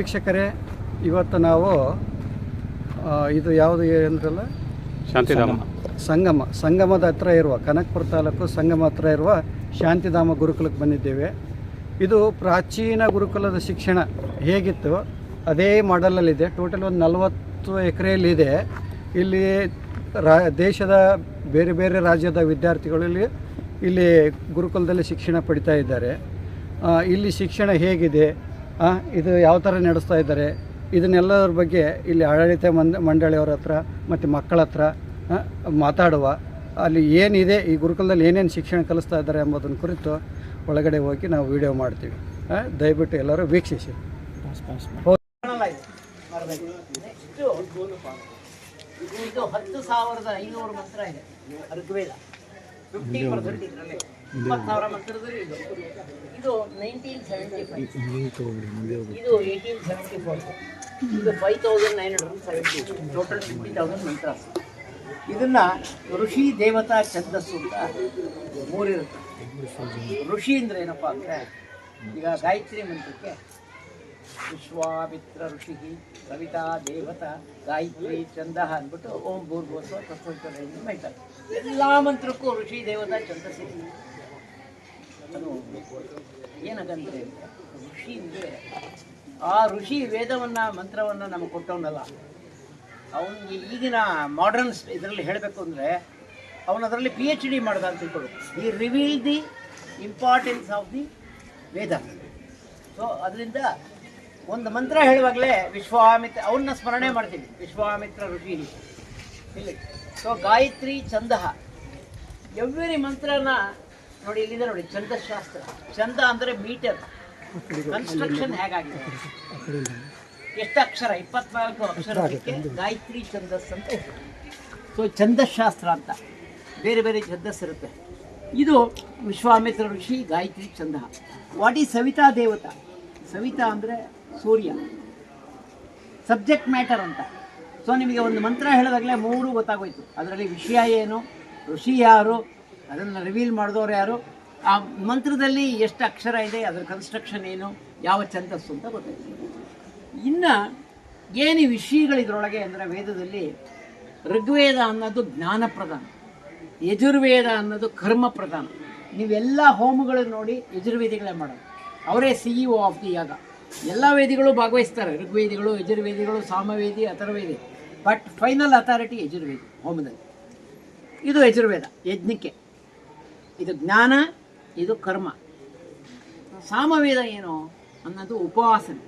ವೀಕ್ಷಕರೇ ಇವತ್ತು ನಾವು ಇದು ಯಾವುದು ಅಂದ್ರಲ್ಲ ಶಾಂತಿಧಾಮ. ಸಂಗಮ. ಸಂಗಮದ ಹತ್ರ ಇರುವ ಕನಕಪುರ ತಾಲೂಕು ಸಂಗಮ ಹತ್ರ ಇರುವ ಶಾಂತಿಧಾಮ ಗುರುಕುಲಕ್ಕೆ ಬಂದಿದ್ದೇವೆ. ಇದು ಪ್ರಾಚೀನ ಗುರುಕುಲದ ಶಿಕ್ಷಣ. ಹೇಗಿತ್ತು? ಅದೇ ಮಾಡಲಲ್ಲಿದೆ. ಟೋಟಲ್ ಒಂದು ನಲವತ್ತು ಎಕರೆಯಲ್ಲಿದೆ. ಇಲ್ಲಿ ರಾ ದೇಶದ ಬೇರೆ ಬೇರೆ ರಾಜ್ಯದ ವಿದ್ಯಾರ್ಥಿಗಳು ಇಲ್ಲಿ ಇಲ್ಲಿ ಗುರುಕುಲದಲ್ಲಿ ಶಿಕ್ಷಣ ಪಡಿತಾ ಇದ್ದಾರೆ. ಇಲ್ಲಿ ಶಿಕ್ಷಣ ಹೇಗಿದೆ? ಇದು ಯಾವ ಥರ ನಡೆಸ್ತಾ ಇದ್ದಾರೆ? ಇದನ್ನೆಲ್ಲದ್ರ ಬಗ್ಗೆ ಇಲ್ಲಿ ಆಡಳಿತ ಮಂದ ಮಂಡಳಿಯವ್ರ ಹತ್ರ ಮತ್ತು ಮಕ್ಕಳ ಹತ್ರ ಮಾತಾಡುವ. ಅಲ್ಲಿ ಏನಿದೆ, ಈ ಗುರುಕುಲದಲ್ಲಿ ಏನೇನು ಶಿಕ್ಷಣ ಕಲಿಸ್ತಾ ಇದ್ದಾರೆ ಎಂಬುದನ್ನು ಕುರಿತು ಒಳಗಡೆ ಹೋಗಿ ನಾವು ವಿಡಿಯೋ ಮಾಡ್ತೀವಿ. ದಯವಿಟ್ಟು ಎಲ್ಲರೂ ವೀಕ್ಷಿಸಿ. ಹತ್ತು ಸಾವಿರದ ಮಂತ್ರ ಇದೆ. ಋಗ್ವೇದ. ಫಿಫ್ಟಿ ಪರ್ಸೆಂಟ್ ಇದರಲ್ಲಿ. ಇಪ್ಪತ್ತು ಸಾವಿರ ಮಂತ್ರದಲ್ಲಿ ಇದು ನೈನ್ಟೀನ್ ಸೆವೆಂಟಿ ಫೈವ್ ಇದು ಏಯ್ಟೀನ್ ಸೆವೆಂಟಿ ಫೋರ್ ಇದು five thousand nine hundred seventy total fifty thousand mantras ಇದನ್ನ ಋಷಿ ದೇವತಾ ಛಂದಸ್ಸು ಅಂತ ಮೂರಿರುತ್ತೆ. ಋಷಿ ಅಂದ್ರೆ ಏನಪ್ಪ ಅಂದರೆ ಈಗ ಗಾಯತ್ರಿ ಮಂತ್ರಕ್ಕೆ ವಿಶ್ವಾಮಿತ್ರ ಋಷಿ ಕವಿತಾ ದೇವತಾ ಗಾಯತ್ರಿ ಚಂದ ಅಂದ್ಬಿಟ್ಟು ಓಂ ತತ್ವಚರೆಯಿಂದ ಹೇಳ್ತಾರೆ ಎಲ್ಲ ಮಂತ್ರಕ್ಕೂ ಋಷಿ ದೇವತಾ ಛಂದಸ್ಸಿ. ಏನಗಂದ್ರೆ ಋಷಿ ಅಂದರೆ ಆ ಋಷಿ ವೇದವನ್ನು, ಮಂತ್ರವನ್ನು ನಮಗೆ ಕೊಟ್ಟವನಲ್ಲ. ಅವನಿಗೆ ಈಗಿನ ಮಾಡರ್ನ್ ಇದರಲ್ಲಿ ಹೇಳಬೇಕು ಅಂದರೆ, ಅವನು ಅದರಲ್ಲಿ ಪಿ ಎಚ್ ಡಿ ಮಾಡ್ದ ಅಂತ ತಿಳ್ಕೊಳ್ಳು ಈ reveal the importance of the Veda so ಅದರಿಂದ ಒಂದು ಮಂತ್ರ ಹೇಳುವಾಗಲೇ ವಿಶ್ವಾಮಿತ್ರ, ಅವನ್ನ ಸ್ಮರಣೆ ಮಾಡ್ತೀವಿ ವಿಶ್ವಾಮಿತ್ರ ಋಷಿ. ಇಲ್ಲಿ. ಸೊ ಗಾಯತ್ರಿ ಛಂದಃ. ಎವ್ರಿ ಮಂತ್ರನ ನೋಡಿ, ಇಲ್ಲಿದೆ ನೋಡಿ, ಛಂದಶಾಸ್ತ್ರ. ಚಂದ ಅಂದರೆ ಮೀಟರ್. ಕನ್ಸ್ಟ್ರಕ್ಷನ್ ಹೇಗಾಗಿದೆ? ಎಷ್ಟು ಅಕ್ಷರ ಇಪ್ಪತ್ನಾಲ್ಕು ಅಕ್ಷರಕ್ಕೆ ಗಾಯತ್ರಿ ಛಂದಸ್ ಅಂತ ಸೊ ಛಂದಶಾಸ್ತ್ರ ಅಂತ. ಬೇರೆ ಬೇರೆ ಛಂದಸ್ ಇರುತ್ತೆ. ಇದು ವಿಶ್ವಾಮಿತ್ರ ಋಷಿ ಗಾಯತ್ರಿ ಚಂದ ವಾಟ್ ಈಸ್ ಸವಿತಾ ದೇವತಾ? ಸವಿತಾ ಅಂದರೆ ಸೂರ್ಯ. ಸಬ್ಜೆಕ್ಟ್ ಮ್ಯಾಟರ್ ಅಂತ. ಸೊ ನಿಮಗೆ ಒಂದು ಮಂತ್ರ ಹೇಳಿದಾಗಲೇ ಮೂರು ಗೊತ್ತಾಗೋಯ್ತು. ಅದರಲ್ಲಿ ವಿಷಯ ಏನು? ಋಷಿ ಯಾರು? ಅದನ್ನು ರಿವೀಲ್ ಮಾಡಿದವರು ಯಾರು? ಆ ಮಂತ್ರದಲ್ಲಿ ಎಷ್ಟು ಅಕ್ಷರ ಇದೆ, ಅದರ ಕನ್ಸ್ಟ್ರಕ್ಷನ್ ಏನು, ಯಾವ ಛಂದಸ್ಸು ಅಂತ ಗೊತ್ತಾಯ್ತು. ಇನ್ನು ಏನು ವಿಷಯಗಳಿದ್ರೊಳಗೆ ಅಂದರೆ ವೇದದಲ್ಲಿ ಋಗ್ವೇದ ಅನ್ನೋದು ಜ್ಞಾನ ಪ್ರಧಾನ, ಯಜುರ್ವೇದ ಅನ್ನೋದು ಕರ್ಮ ಪ್ರಧಾನ. ನೀವೆಲ್ಲ ಹೋಮಗಳನ್ನು ನೋಡಿ ಯಜುರ್ವೇದಿಗಳೇ ಮಾಡೋದು. ಅವರೇ C E O of the yaga ಎಲ್ಲ ವೇದಿಗಳು ಭಾಗವಹಿಸ್ತಾರೆ. ಋಗ್ವೇದಿಗಳು, ಯಜುರ್ವೇದಿಗಳು, ಸಾಮವೇದಿ, ಅಥರ್ವೇದಿ. ಬಟ್ ಫೈನಲ್ ಅಥಾರಿಟಿ ಯಜುರ್ವೇದಿ, ಹೋಮದಲ್ಲಿ. ಇದು ಯಜುರ್ವೇದ, ಯಜ್ಞಕ್ಕೆ. ಇದು ಜ್ಞಾನ, ಇದು ಕರ್ಮ. ಸಾಮವೇದ ಏನು? ಅನ್ನೋದು ಉಪವಾಸನೆ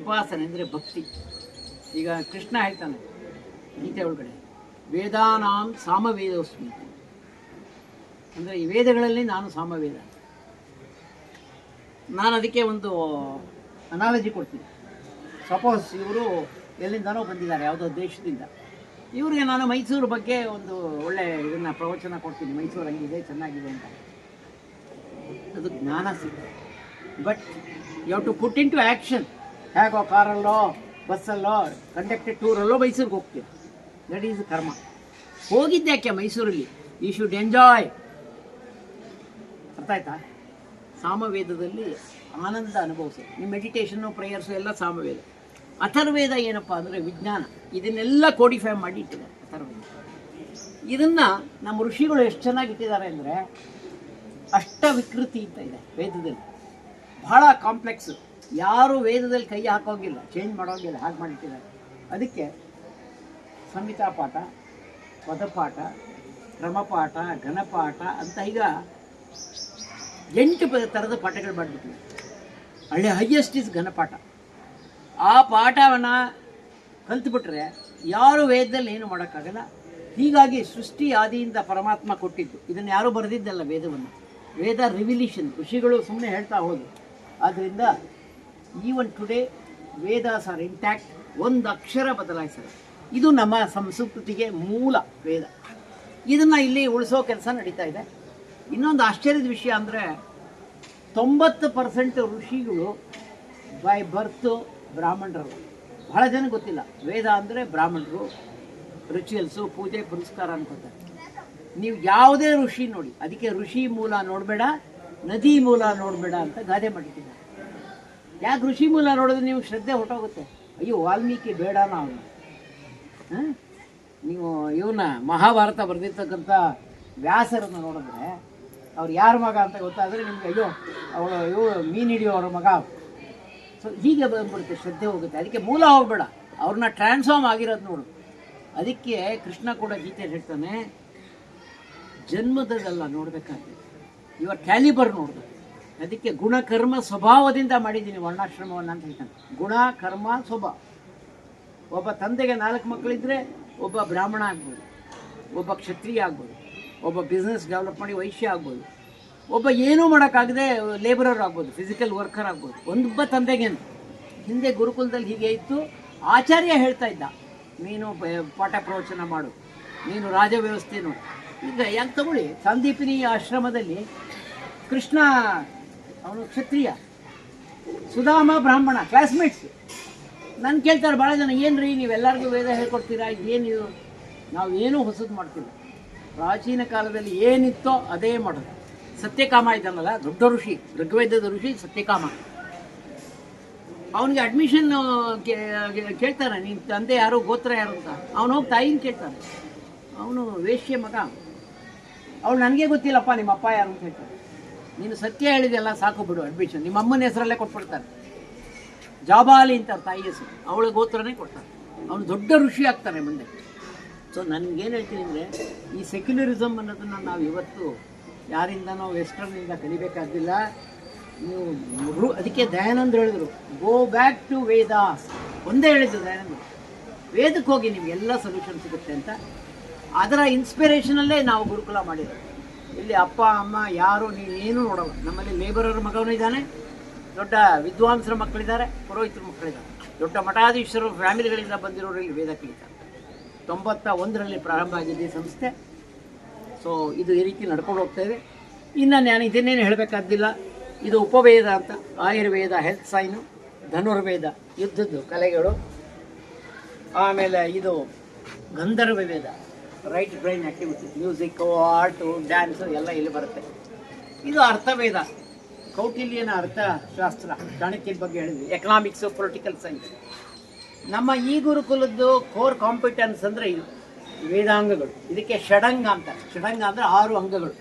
ಉಪಾಸನೆ ಅಂದರೆ ಭಕ್ತಿ. ಈಗ ಕೃಷ್ಣ ಹೇಳ್ತಾನೆ, ಗೀತೆ ಒಳಗಡೆ, ವೇದಾನಾಂ ಸಾಮವೇದೋಸ್ಮಿ ಅಂದರೆ ಈ ವೇದಗಳಲ್ಲಿ ನಾನು ಸಾಮವೇದ. ನಾನು ಅದಕ್ಕೆ ಒಂದು ಅನಾಲಜಿ ಕೊಡ್ತೀನಿ. ಸಪೋಸ್ ಇವರು ಎಲ್ಲಿಂದನೋ ಬಂದಿದ್ದಾರೆ, ಯಾವುದೋ ದೇಶದಿಂದ. ಇವರಿಗೆ ನಾನು ಮೈಸೂರು ಬಗ್ಗೆ ಒಂದು ಒಳ್ಳೆ ಇದನ್ನ ಪ್ರವಚನ ಕೊಡ್ತೀನಿ. ಮೈಸೂರು ಹಂಗಿದೆ ಚೆನ್ನಾಗಿದೆ ಅಂತ. ಅದು ಜ್ಞಾನ ಸಿಗುತ್ತೆ. But you to put into action ಹೇಗೋ ಕಾರಲ್ಲೋ, ಬಸ್ಸಲ್ಲೋ ಕಂಡಕ್ಟೆಡ್ ಟೂರಲ್ಲೋ ಮೈಸೂರಿಗೆ ಹೋಗ್ತೀವಿ ದಟ್ ಈಸ್ ಕರ್ಮ ಹೋಗಿದ್ದ್ಯಾಕೆ ಮೈಸೂರಲ್ಲಿ? ಯು ಶುಡ್ ಎಂಜಾಯ್ ಅರ್ಥ ಆಯ್ತಾ ಸಾಮವೇದದಲ್ಲಿ ಆನಂದ ಅನುಭವಿಸೋದು ನಿಮ್ಮ ಮೆಡಿಟೇಷನ್ನು ಪ್ರೇಯರ್ಸು ಎಲ್ಲ ಸಾಮವೇದ. ಅಥರ್ವೇದ ಏನಪ್ಪ ಅಂದರೆ ವಿಜ್ಞಾನ. ಇದನ್ನೆಲ್ಲ ಕೋಡಿಫೈ ಮಾಡಿ ಇಟ್ಟಿದ್ದಾರೆ ಅಥರ್ವೇದ ಇದನ್ನು ನಮ್ಮ ಋಷಿಗಳು ಎಷ್ಟು ಚೆನ್ನಾಗಿ ಇಟ್ಟಿದ್ದಾರೆ ಅಂದರೆ ಅಷ್ಟ ವಿಕೃತಿ ಅಂತ ಇದೆ ವೇದದಲ್ಲಿ. ಬಹಳ ಕಾಂಪ್ಲೆಕ್ಸ್ ಯಾರು ವೇದದಲ್ಲಿ ಕೈ ಹಾಕೋಗಿಲ್ಲ ಚೇಂಜ್ ಮಾಡೋಗಿಲ್ಲ, ಹಾಗೆ ಮಾಡಿಟ್ಟಿದ್ದಾರೆ. ಅದಕ್ಕೆ ಸಂಹಿತಾ ಪಾಠ ಪದಪಾಠ ಕ್ರಮಪಾಠ, ಘನಪಾಠ ಅಂತ ಈಗ ಎಂಟು ಥರದ ಪಾಠಗಳು ಮಾಡಿಬಿಟ್ಟಿವೆ ಹಳ್ಳಿ ಹೈಯೆಸ್ಟ್ ಇಸ್ ಘನಪಾಠ. ಆ ಪಾಠವನ್ನು ಕಲ್ತ್ಬಿಟ್ರೆ ಯಾರು ವೇದದಲ್ಲಿ ಏನು ಮಾಡೋಕ್ಕಾಗಲ್ಲ. ಹೀಗಾಗಿ ಸೃಷ್ಟಿ ಆದಿಯಿಂದ ಪರಮಾತ್ಮ ಕೊಟ್ಟಿದ್ದು. ಇದನ್ನು ಯಾರೂ ಬರೆದಿದ್ದಲ್ಲ ವೇದವನ್ನು? ವೇದ ರಿವಿಲ್ಯೂಷನ್ ಋಷಿಗಳು ಸುಮ್ಮನೆ ಹೇಳ್ತಾ ಹೋದರು. ಆದ್ದರಿಂದ even today Vedas are intact ಒಂದು ಅಕ್ಷರ ಬದಲಾಯಿಸಲ್ಲ. ಇದು ನಮ್ಮ ಸಂಸ್ಕೃತಿಗೆ ಮೂಲ ವೇದ. ಇದನ್ನು ಇಲ್ಲಿ ಉಳಿಸೋ ಕೆಲಸ ನಡೀತಾ ಇದೆ. ಇನ್ನೊಂದು ಆಶ್ಚರ್ಯದ ವಿಷಯ ಅಂದರೆ ತೊಂಬತ್ತು ಪರ್ಸೆಂಟ್ ಋಷಿಗಳು ಬೈ ಬರ್ತು ಬ್ರಾಹ್ಮಣರು ಬಹಳ ಜನ ಗೊತ್ತಿಲ್ಲ. ವೇದ ಅಂದರೆ ಬ್ರಾಹ್ಮಣರು ರಿಚುವಲ್ಸು ಪೂಜೆ, ಪುರಸ್ಕಾರ ಅನ್ಕೋತಾರೆ. ನೀವು ಯಾವುದೇ ಋಷಿ ನೋಡಿ, ಅದಕ್ಕೆ ಋಷಿ ಮೂಲ ನೋಡಬೇಡ, ನದಿ ಮೂಲ ನೋಡಬೇಡ ಅಂತ ಗಾದೆ ಮಾಡಿದ್ದೀನಿ ಯಾಕೆ ಋಷಿ ಮೂಲ ನೋಡಿದ್ರೆ ನೀವು ಶ್ರದ್ಧೆ ಹೊಟ್ಟೋಗುತ್ತೆ ಅಯ್ಯೋ, ವಾಲ್ಮೀಕಿ ಬೇಡ ನಾವು. ನೀವು ಇವನ್ನ ಮಹಾಭಾರತ ಬರೆದಿರ್ತಕ್ಕಂಥ ವ್ಯಾಸರನ್ನು ನೋಡಿದ್ರೆ, ಅವ್ರು ಯಾರ ಮಗ ಅಂತ ಗೊತ್ತಾದರೆ ನಿಮ್ಗೆ, ಅಯ್ಯೋ, ಅವಳು ಇವು ಮೀನು ಹಿಡಿಯೋರ ಮಗ. ಸೊ ಹೀಗೆ ಬಂದ್ಬಿಡುತ್ತೆ ಶ್ರದ್ಧೆ ಹೋಗುತ್ತೆ. ಅದಕ್ಕೆ ಮೂಲ ಹೋಗ್ಬೇಡ. ಅವ್ರನ್ನ ಟ್ರಾನ್ಸ್ಫಾರ್ಮ್ ಆಗಿರೋದು ನೋಡು. ಅದಕ್ಕೆ ಕೃಷ್ಣ ಕೂಡ ಗೀತೆಯಲ್ಲಿ ಹೇಳ್ತಾನೆ ಜನ್ಮದಲ್ಲ ನೋಡ್ಬೇಕಾದ್ರೆ ಇವರ ಕ್ಯಾಲಿಬರ್ ನೋಡ್ಬೇಕು. ಅದಕ್ಕೆ ಗುಣಕರ್ಮ ಸ್ವಭಾವದಿಂದ ಮಾಡಿದ್ದೀನಿ ವರ್ಣಾಶ್ರಮವನ್ನು ಅಂತ ಹೇಳ್ತಾನೆ. ಗುಣ, ಕರ್ಮ, ಸ್ವಭಾವ. ಒಬ್ಬ ತಂದೆಗೆ ನಾಲ್ಕು ಮಕ್ಕಳಿದ್ರೆ ಒಬ್ಬ ಬ್ರಾಹ್ಮಣ ಆಗ್ಬೋದು, ಒಬ್ಬ ಕ್ಷತ್ರಿಯ ಆಗ್ಬೋದು, ಒಬ್ಬ ಬಿಸ್ನೆಸ್ ಡೆವಲಪ್ ಮಾಡಿ ವೈಶ್ಯ ಆಗ್ಬೋದು. ಒಬ್ಬ ಏನೂ ಮಾಡೋಕ್ಕಾಗದೆ ಲೇಬರರ್ ಆಗ್ಬೋದು ಫಿಸಿಕಲ್ ವರ್ಕರ್ ಆಗ್ಬೋದು. ಒಂದೊಬ್ಬ ತಂದೆಗೆ ಅಂತ. ಹಿಂದೆ ಗುರುಕುಲದಲ್ಲಿ ಹೀಗೆ ಇತ್ತು. ಆಚಾರ್ಯ ಹೇಳ್ತಾ ಇದ್ದ, ನೀನು ಪಾಠ ಪ್ರವಚನ ಮಾಡು. ನೀನು ರಾಜ ವ್ಯವಸ್ಥೆ ಈಗ ಯಾಕೆ ತಗೊಳ್ಳಿ? ಸಂದೀಪಿನಿ ಆಶ್ರಮದಲ್ಲಿ ಕೃಷ್ಣ, ಅವನು ಕ್ಷತ್ರಿಯ, ಸುಧಾಮ ಬ್ರಾಹ್ಮಣ ಕ್ಲಾಸ್ಮೇಟ್ಸ್ ನಾನು ಕೇಳ್ತಾರೆ ಭಾಳ ಜನ ಏನು ರೀ ನೀವೆಲ್ಲರಿಗೂ ವೇದ ಹೇಳ್ಕೊಡ್ತೀರಾ? ಏನಿದು? ನಾವು ಏನೂ ಹೊಸದು ಮಾಡ್ತಿಲ್ಲ. ಪ್ರಾಚೀನ ಕಾಲದಲ್ಲಿ ಏನಿತ್ತೋ ಅದೇ ಮಾಡೋದು. ಸತ್ಯಕಾಮ ಇದ್ದಾನಲ್ಲ ದೊಡ್ಡ ಋಷಿ, ಋಗ್ವೇದದ ಋಷಿ ಸತ್ಯಕಾಮ. ಅವನಿಗೆ ಅಡ್ಮಿಷನ್ ಕೇಳ್ತಾನೆ ನಿನ್ನ ತಂದೆ ಯಾರು, ಗೋತ್ರ ಯಾರು ಅಂತ. ಅವನು ಹೋಗಿ ತಾಯಿನ ಕೇಳ್ತಾನೆ ಅವನು ವೇಶ್ಯ ಮಗ. ಅವಳು ನನಗೆ ಗೊತ್ತಿಲ್ಲಪ್ಪ ನಿಮ್ಮ ಅಪ್ಪ ಯಾರು ಅಂತ ಹೇಳ್ತಾನೆ ನೀನು ಸತ್ಯ ಹೇಳಿದೆಲ್ಲ ಸಾಕು ಬಿಡು ಅಡ್ಮಿಷನ್ ನಿಮ್ಮ ಅಮ್ಮನ ಹೆಸರಲ್ಲೇ ಕೊಟ್ಬಿಡ್ತಾರೆ. ಜಾಬಾಲಿ ಅಂತ ತಾಯಿ ಹೆಸರು. ಅವಳ ಗೋತ್ರನೇ ಕೊಡ್ತಾರೆ. ಅವನು ದೊಡ್ಡ ಋಷಿ ಆಗ್ತಾನೆ ಮುಂದೆ. ಸೊ ನನಗೇನು ಹೇಳ್ತೀನಿ ಅಂದರೆ, ಈ ಸೆಕ್ಯುಲರಿಸಮ್ ಅನ್ನೋದನ್ನು ನಾವು ಇವತ್ತು ಯಾರಿಂದನೋ ವೆಸ್ಟರ್ನಿಂದ ಕಲಿಬೇಕಾಗಿಲ್ಲ. ನೀವು ರು- ಅದಕ್ಕೆ ದಯಾನಂದ್ರು ಹೇಳಿದ್ರು ಗೋ ಬ್ಯಾಕ್ ಟು ವೇದ ಒಂದೇ ಹೇಳಿದ್ರು ದಯಾನಂದ್ರು ವೇದಕ್ಕೆ ಹೋಗಿ ನಿಮ್ಗೆ ಎಲ್ಲ ಸೊಲ್ಯೂಷನ್ ಸಿಗುತ್ತೆ ಅಂತ. ಅದರ ಇನ್ಸ್ಪಿರೇಷನಲ್ಲೇ ನಾವು ಗುರುಕುಲ ಮಾಡಿರೋದು. ಇಲ್ಲಿ ಅಪ್ಪ, ಅಮ್ಮ, ಯಾರು ನೀವೇನು ನೋಡಲ್ಲ. ನಮ್ಮಲ್ಲಿ ಲೇಬರರ್ ಮಗನೂ ಇದ್ದಾನೆ, ದೊಡ್ಡ ವಿದ್ವಾಂಸರ ಮಕ್ಕಳಿದ್ದಾರೆ, ಪುರೋಹಿತರ ಮಕ್ಕಳಿದ್ದಾರೆ. ದೊಡ್ಡ ಮಠಾಧೀಶರು ಫ್ಯಾಮಿಲಿಗಳಿಂದ ಬಂದಿರೋರು ಇಲ್ಲಿ ವೇದ ಕಲಿತಾರೆ ತೊಂಬತ್ತ ಒಂದರಲ್ಲಿ ಪ್ರಾರಂಭ ಆಗಿದೆ ಸಂಸ್ಥೆ. ಸೊ ಇದು ಈ ರೀತಿ ನಡ್ಕೊಂಡು ಹೋಗ್ತಾ ಇದೆ. ಇನ್ನು ನಾನು ಇದನ್ನೇನು ಹೇಳಬೇಕಾದ್ದಿಲ್ಲ. ಇದು ಉಪವೇದ ಅಂತ, ಆಯುರ್ವೇದ ಹೆಲ್ತ್ ಸೈನು ಧನುರ್ವೇದ, ಯುದ್ಧದ್ದು ಕಲೆಗಳು. ಆಮೇಲೆ ಇದು Gandharva Veda right brain activity music art dance ಎಲ್ಲ ಇಲ್ಲಿ ಬರುತ್ತೆ. ಇದು ಅರ್ಥವೇದ. ಕೌಟಿಲ್ಯನ ಅರ್ಥಶಾಸ್ತ್ರ ಚಾಣಕ್ಯನ ಬಗ್ಗೆ ಹೇಳಿದ್ವಿ. ಎಕನಾಮಿಕ್ಸು ಪೊಲಿಟಿಕಲ್ ಸೈನ್ಸ್ ನಮ್ಮ ಈ ಗುರುಕುಲದ್ದು ಕೋರ್ ಕಾಂಪಿಟೆನ್ಸ್ ಅಂದರೆ ಇದು. ವೇದಾಂಗಗಳು. ಇದಕ್ಕೆ ಷಡಂಗ ಅಂತ. ಷಡಂಗ ಅಂದರೆ ಆರು ಅಂಗಗಳು.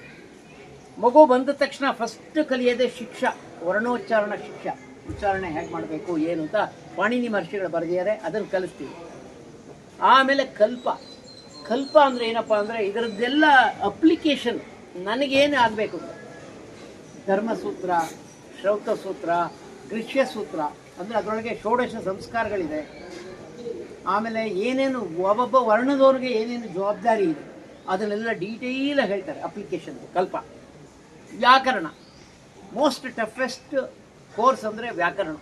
ಮಗು ಬಂದ ತಕ್ಷಣ ಫಸ್ಟ್ ಕಲಿಯೋದೇ ಶಿಕ್ಷ, ವರ್ಣೋಚ್ಚಾರಣ ಶಿಕ್ಷ. ಉಚ್ಚಾರಣೆ ಹೇಗೆ ಮಾಡಬೇಕು, ಏನು ಅಂತ ಪಾಣಿನಿ ಮಹರ್ಷಿಗಳು ಬರೆದಿದ್ದಾರೆ, ಅದನ್ನು ಕಲಿಸ್ತೀವಿ. ಆಮೇಲೆ ಕಲ್ಪ. ಕಲ್ಪ ಅಂದರೆ ಏನಪ್ಪ ಅಂದರೆ ಇದರದ್ದೆಲ್ಲ ಅಪ್ಲಿಕೇಶನ್ ನನಗೇನು ಆಗಬೇಕು ಧರ್ಮಸೂತ್ರ ಗೃಹ್ಯ ಸೂತ್ರ ಅಂದರೆ ಅದರೊಳಗೆ ಷೋಡಶ ಸಂಸ್ಕಾರಗಳಿದೆ. ಆಮೇಲೆ ಏನೇನು ಒಬ್ಬೊಬ್ಬ ವರ್ಣದವ್ರಿಗೆ ಏನೇನು ಜವಾಬ್ದಾರಿ ಇದೆ, ಅದನ್ನೆಲ್ಲ ಡೀಟೇಲಾಗಿ ಹೇಳ್ತಾರೆ ಅಪ್ಲಿಕೇಶನ್ ಕಲ್ಪ. ವ್ಯಾಕರಣ. ಮೋಸ್ಟ್ ಟಫೆಸ್ಟ್ ಕೋರ್ಸ್ ಅಂದರೆ ವ್ಯಾಕರಣ.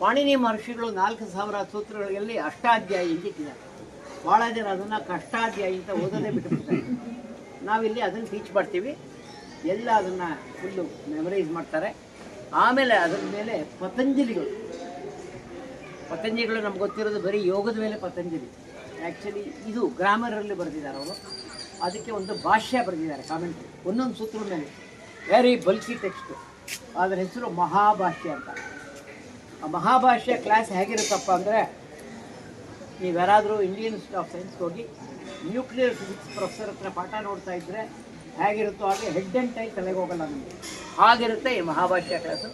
ಪಾಣಿನಿ ಮಹರ್ಷಿಗಳು ನಾಲ್ಕು ಸಾವಿರ ಸೂತ್ರಗಳಲ್ಲಿ ಅಷ್ಟಾಧ್ಯಾಯಿ ಇಟ್ಟಿದ್ದಾರೆ ಭಾಳ ಜನ ಅದನ್ನು ಕಷ್ಟಾಧ್ಯಾಯಿ ಅಂತ ಓದೋದೇ ಬಿಟ್ಟುಬಿಡ್ತಾರೆ ನಾವಿಲ್ಲಿ ಅದನ್ನು ಟೀಚ್ ಮಾಡ್ತೀವಿ. ಎಲ್ಲ ಅದನ್ನು ಫುಲ್ಲು ಮೆಮರೈಸ್ ಮಾಡ್ತಾರೆ. ಆಮೇಲೆ ಅದರ ಮೇಲೆ ಪತಂಜಲಿಗಳು. ಪತಂಜಲಿಗಳು ನಮ್ಗೆ ಗೊತ್ತಿರೋದು ಬರೀ ಯೋಗದ ಮೇಲೆ ಪತಂಜಲಿ. ಆ್ಯಕ್ಚುಲಿ ಇದು ಗ್ರಾಮರಲ್ಲಿ ಬರೆದಿದ್ದಾರೆ ಅವರು. ಅದಕ್ಕೆ ಒಂದು ಭಾಷ್ಯ ಬರೆದಿದ್ದಾರೆ ಕಾಮೆಂಟ್ರಿ ಒಂದೊಂದು ಸೂತ್ರದ ಮೇಲೆ ವೆರಿ ಬಲ್ಕಿ ಟೆಕ್ಸ್ಟ್ ಅದರ ಹೆಸರು ಮಹಾಭಾಷ್ಯ ಅಂತ. ಆ ಮಹಾಭಾಷ್ಯ ಕ್ಲಾಸ್ ಹೇಗಿರುತ್ತಪ್ಪ ಅಂದರೆ ನೀವು ಯಾರಾದರೂ ಇಂಡಿಯನ್ ಇನ್ಸ್ಟಿಟ್ಯೂಟ್ ಆಫ್ ಸೈನ್ಸ್ ಹೋಗಿ ನ್ಯೂಕ್ಲಿಯರ್ ಫಿಸಿಕ್ಸ್ ಪ್ರೊಫೆಸರ್ ಹತ್ರ ಪಾಠ ನೋಡ್ತಾ ಇದ್ದರೆ ಹೇಗಿರುತ್ತೋ ಹಾಗೆ ಹೆಡ್ ಆ್ಯಂಡ್ ಟೈ ತಲೆಗೆ ಹೋಗಲ್ಲ ನಮಗೆ. ಹಾಗಿರುತ್ತೆ ಈ ಮಹಾಭಾಷ್ಯ ಕ್ಲಾಸು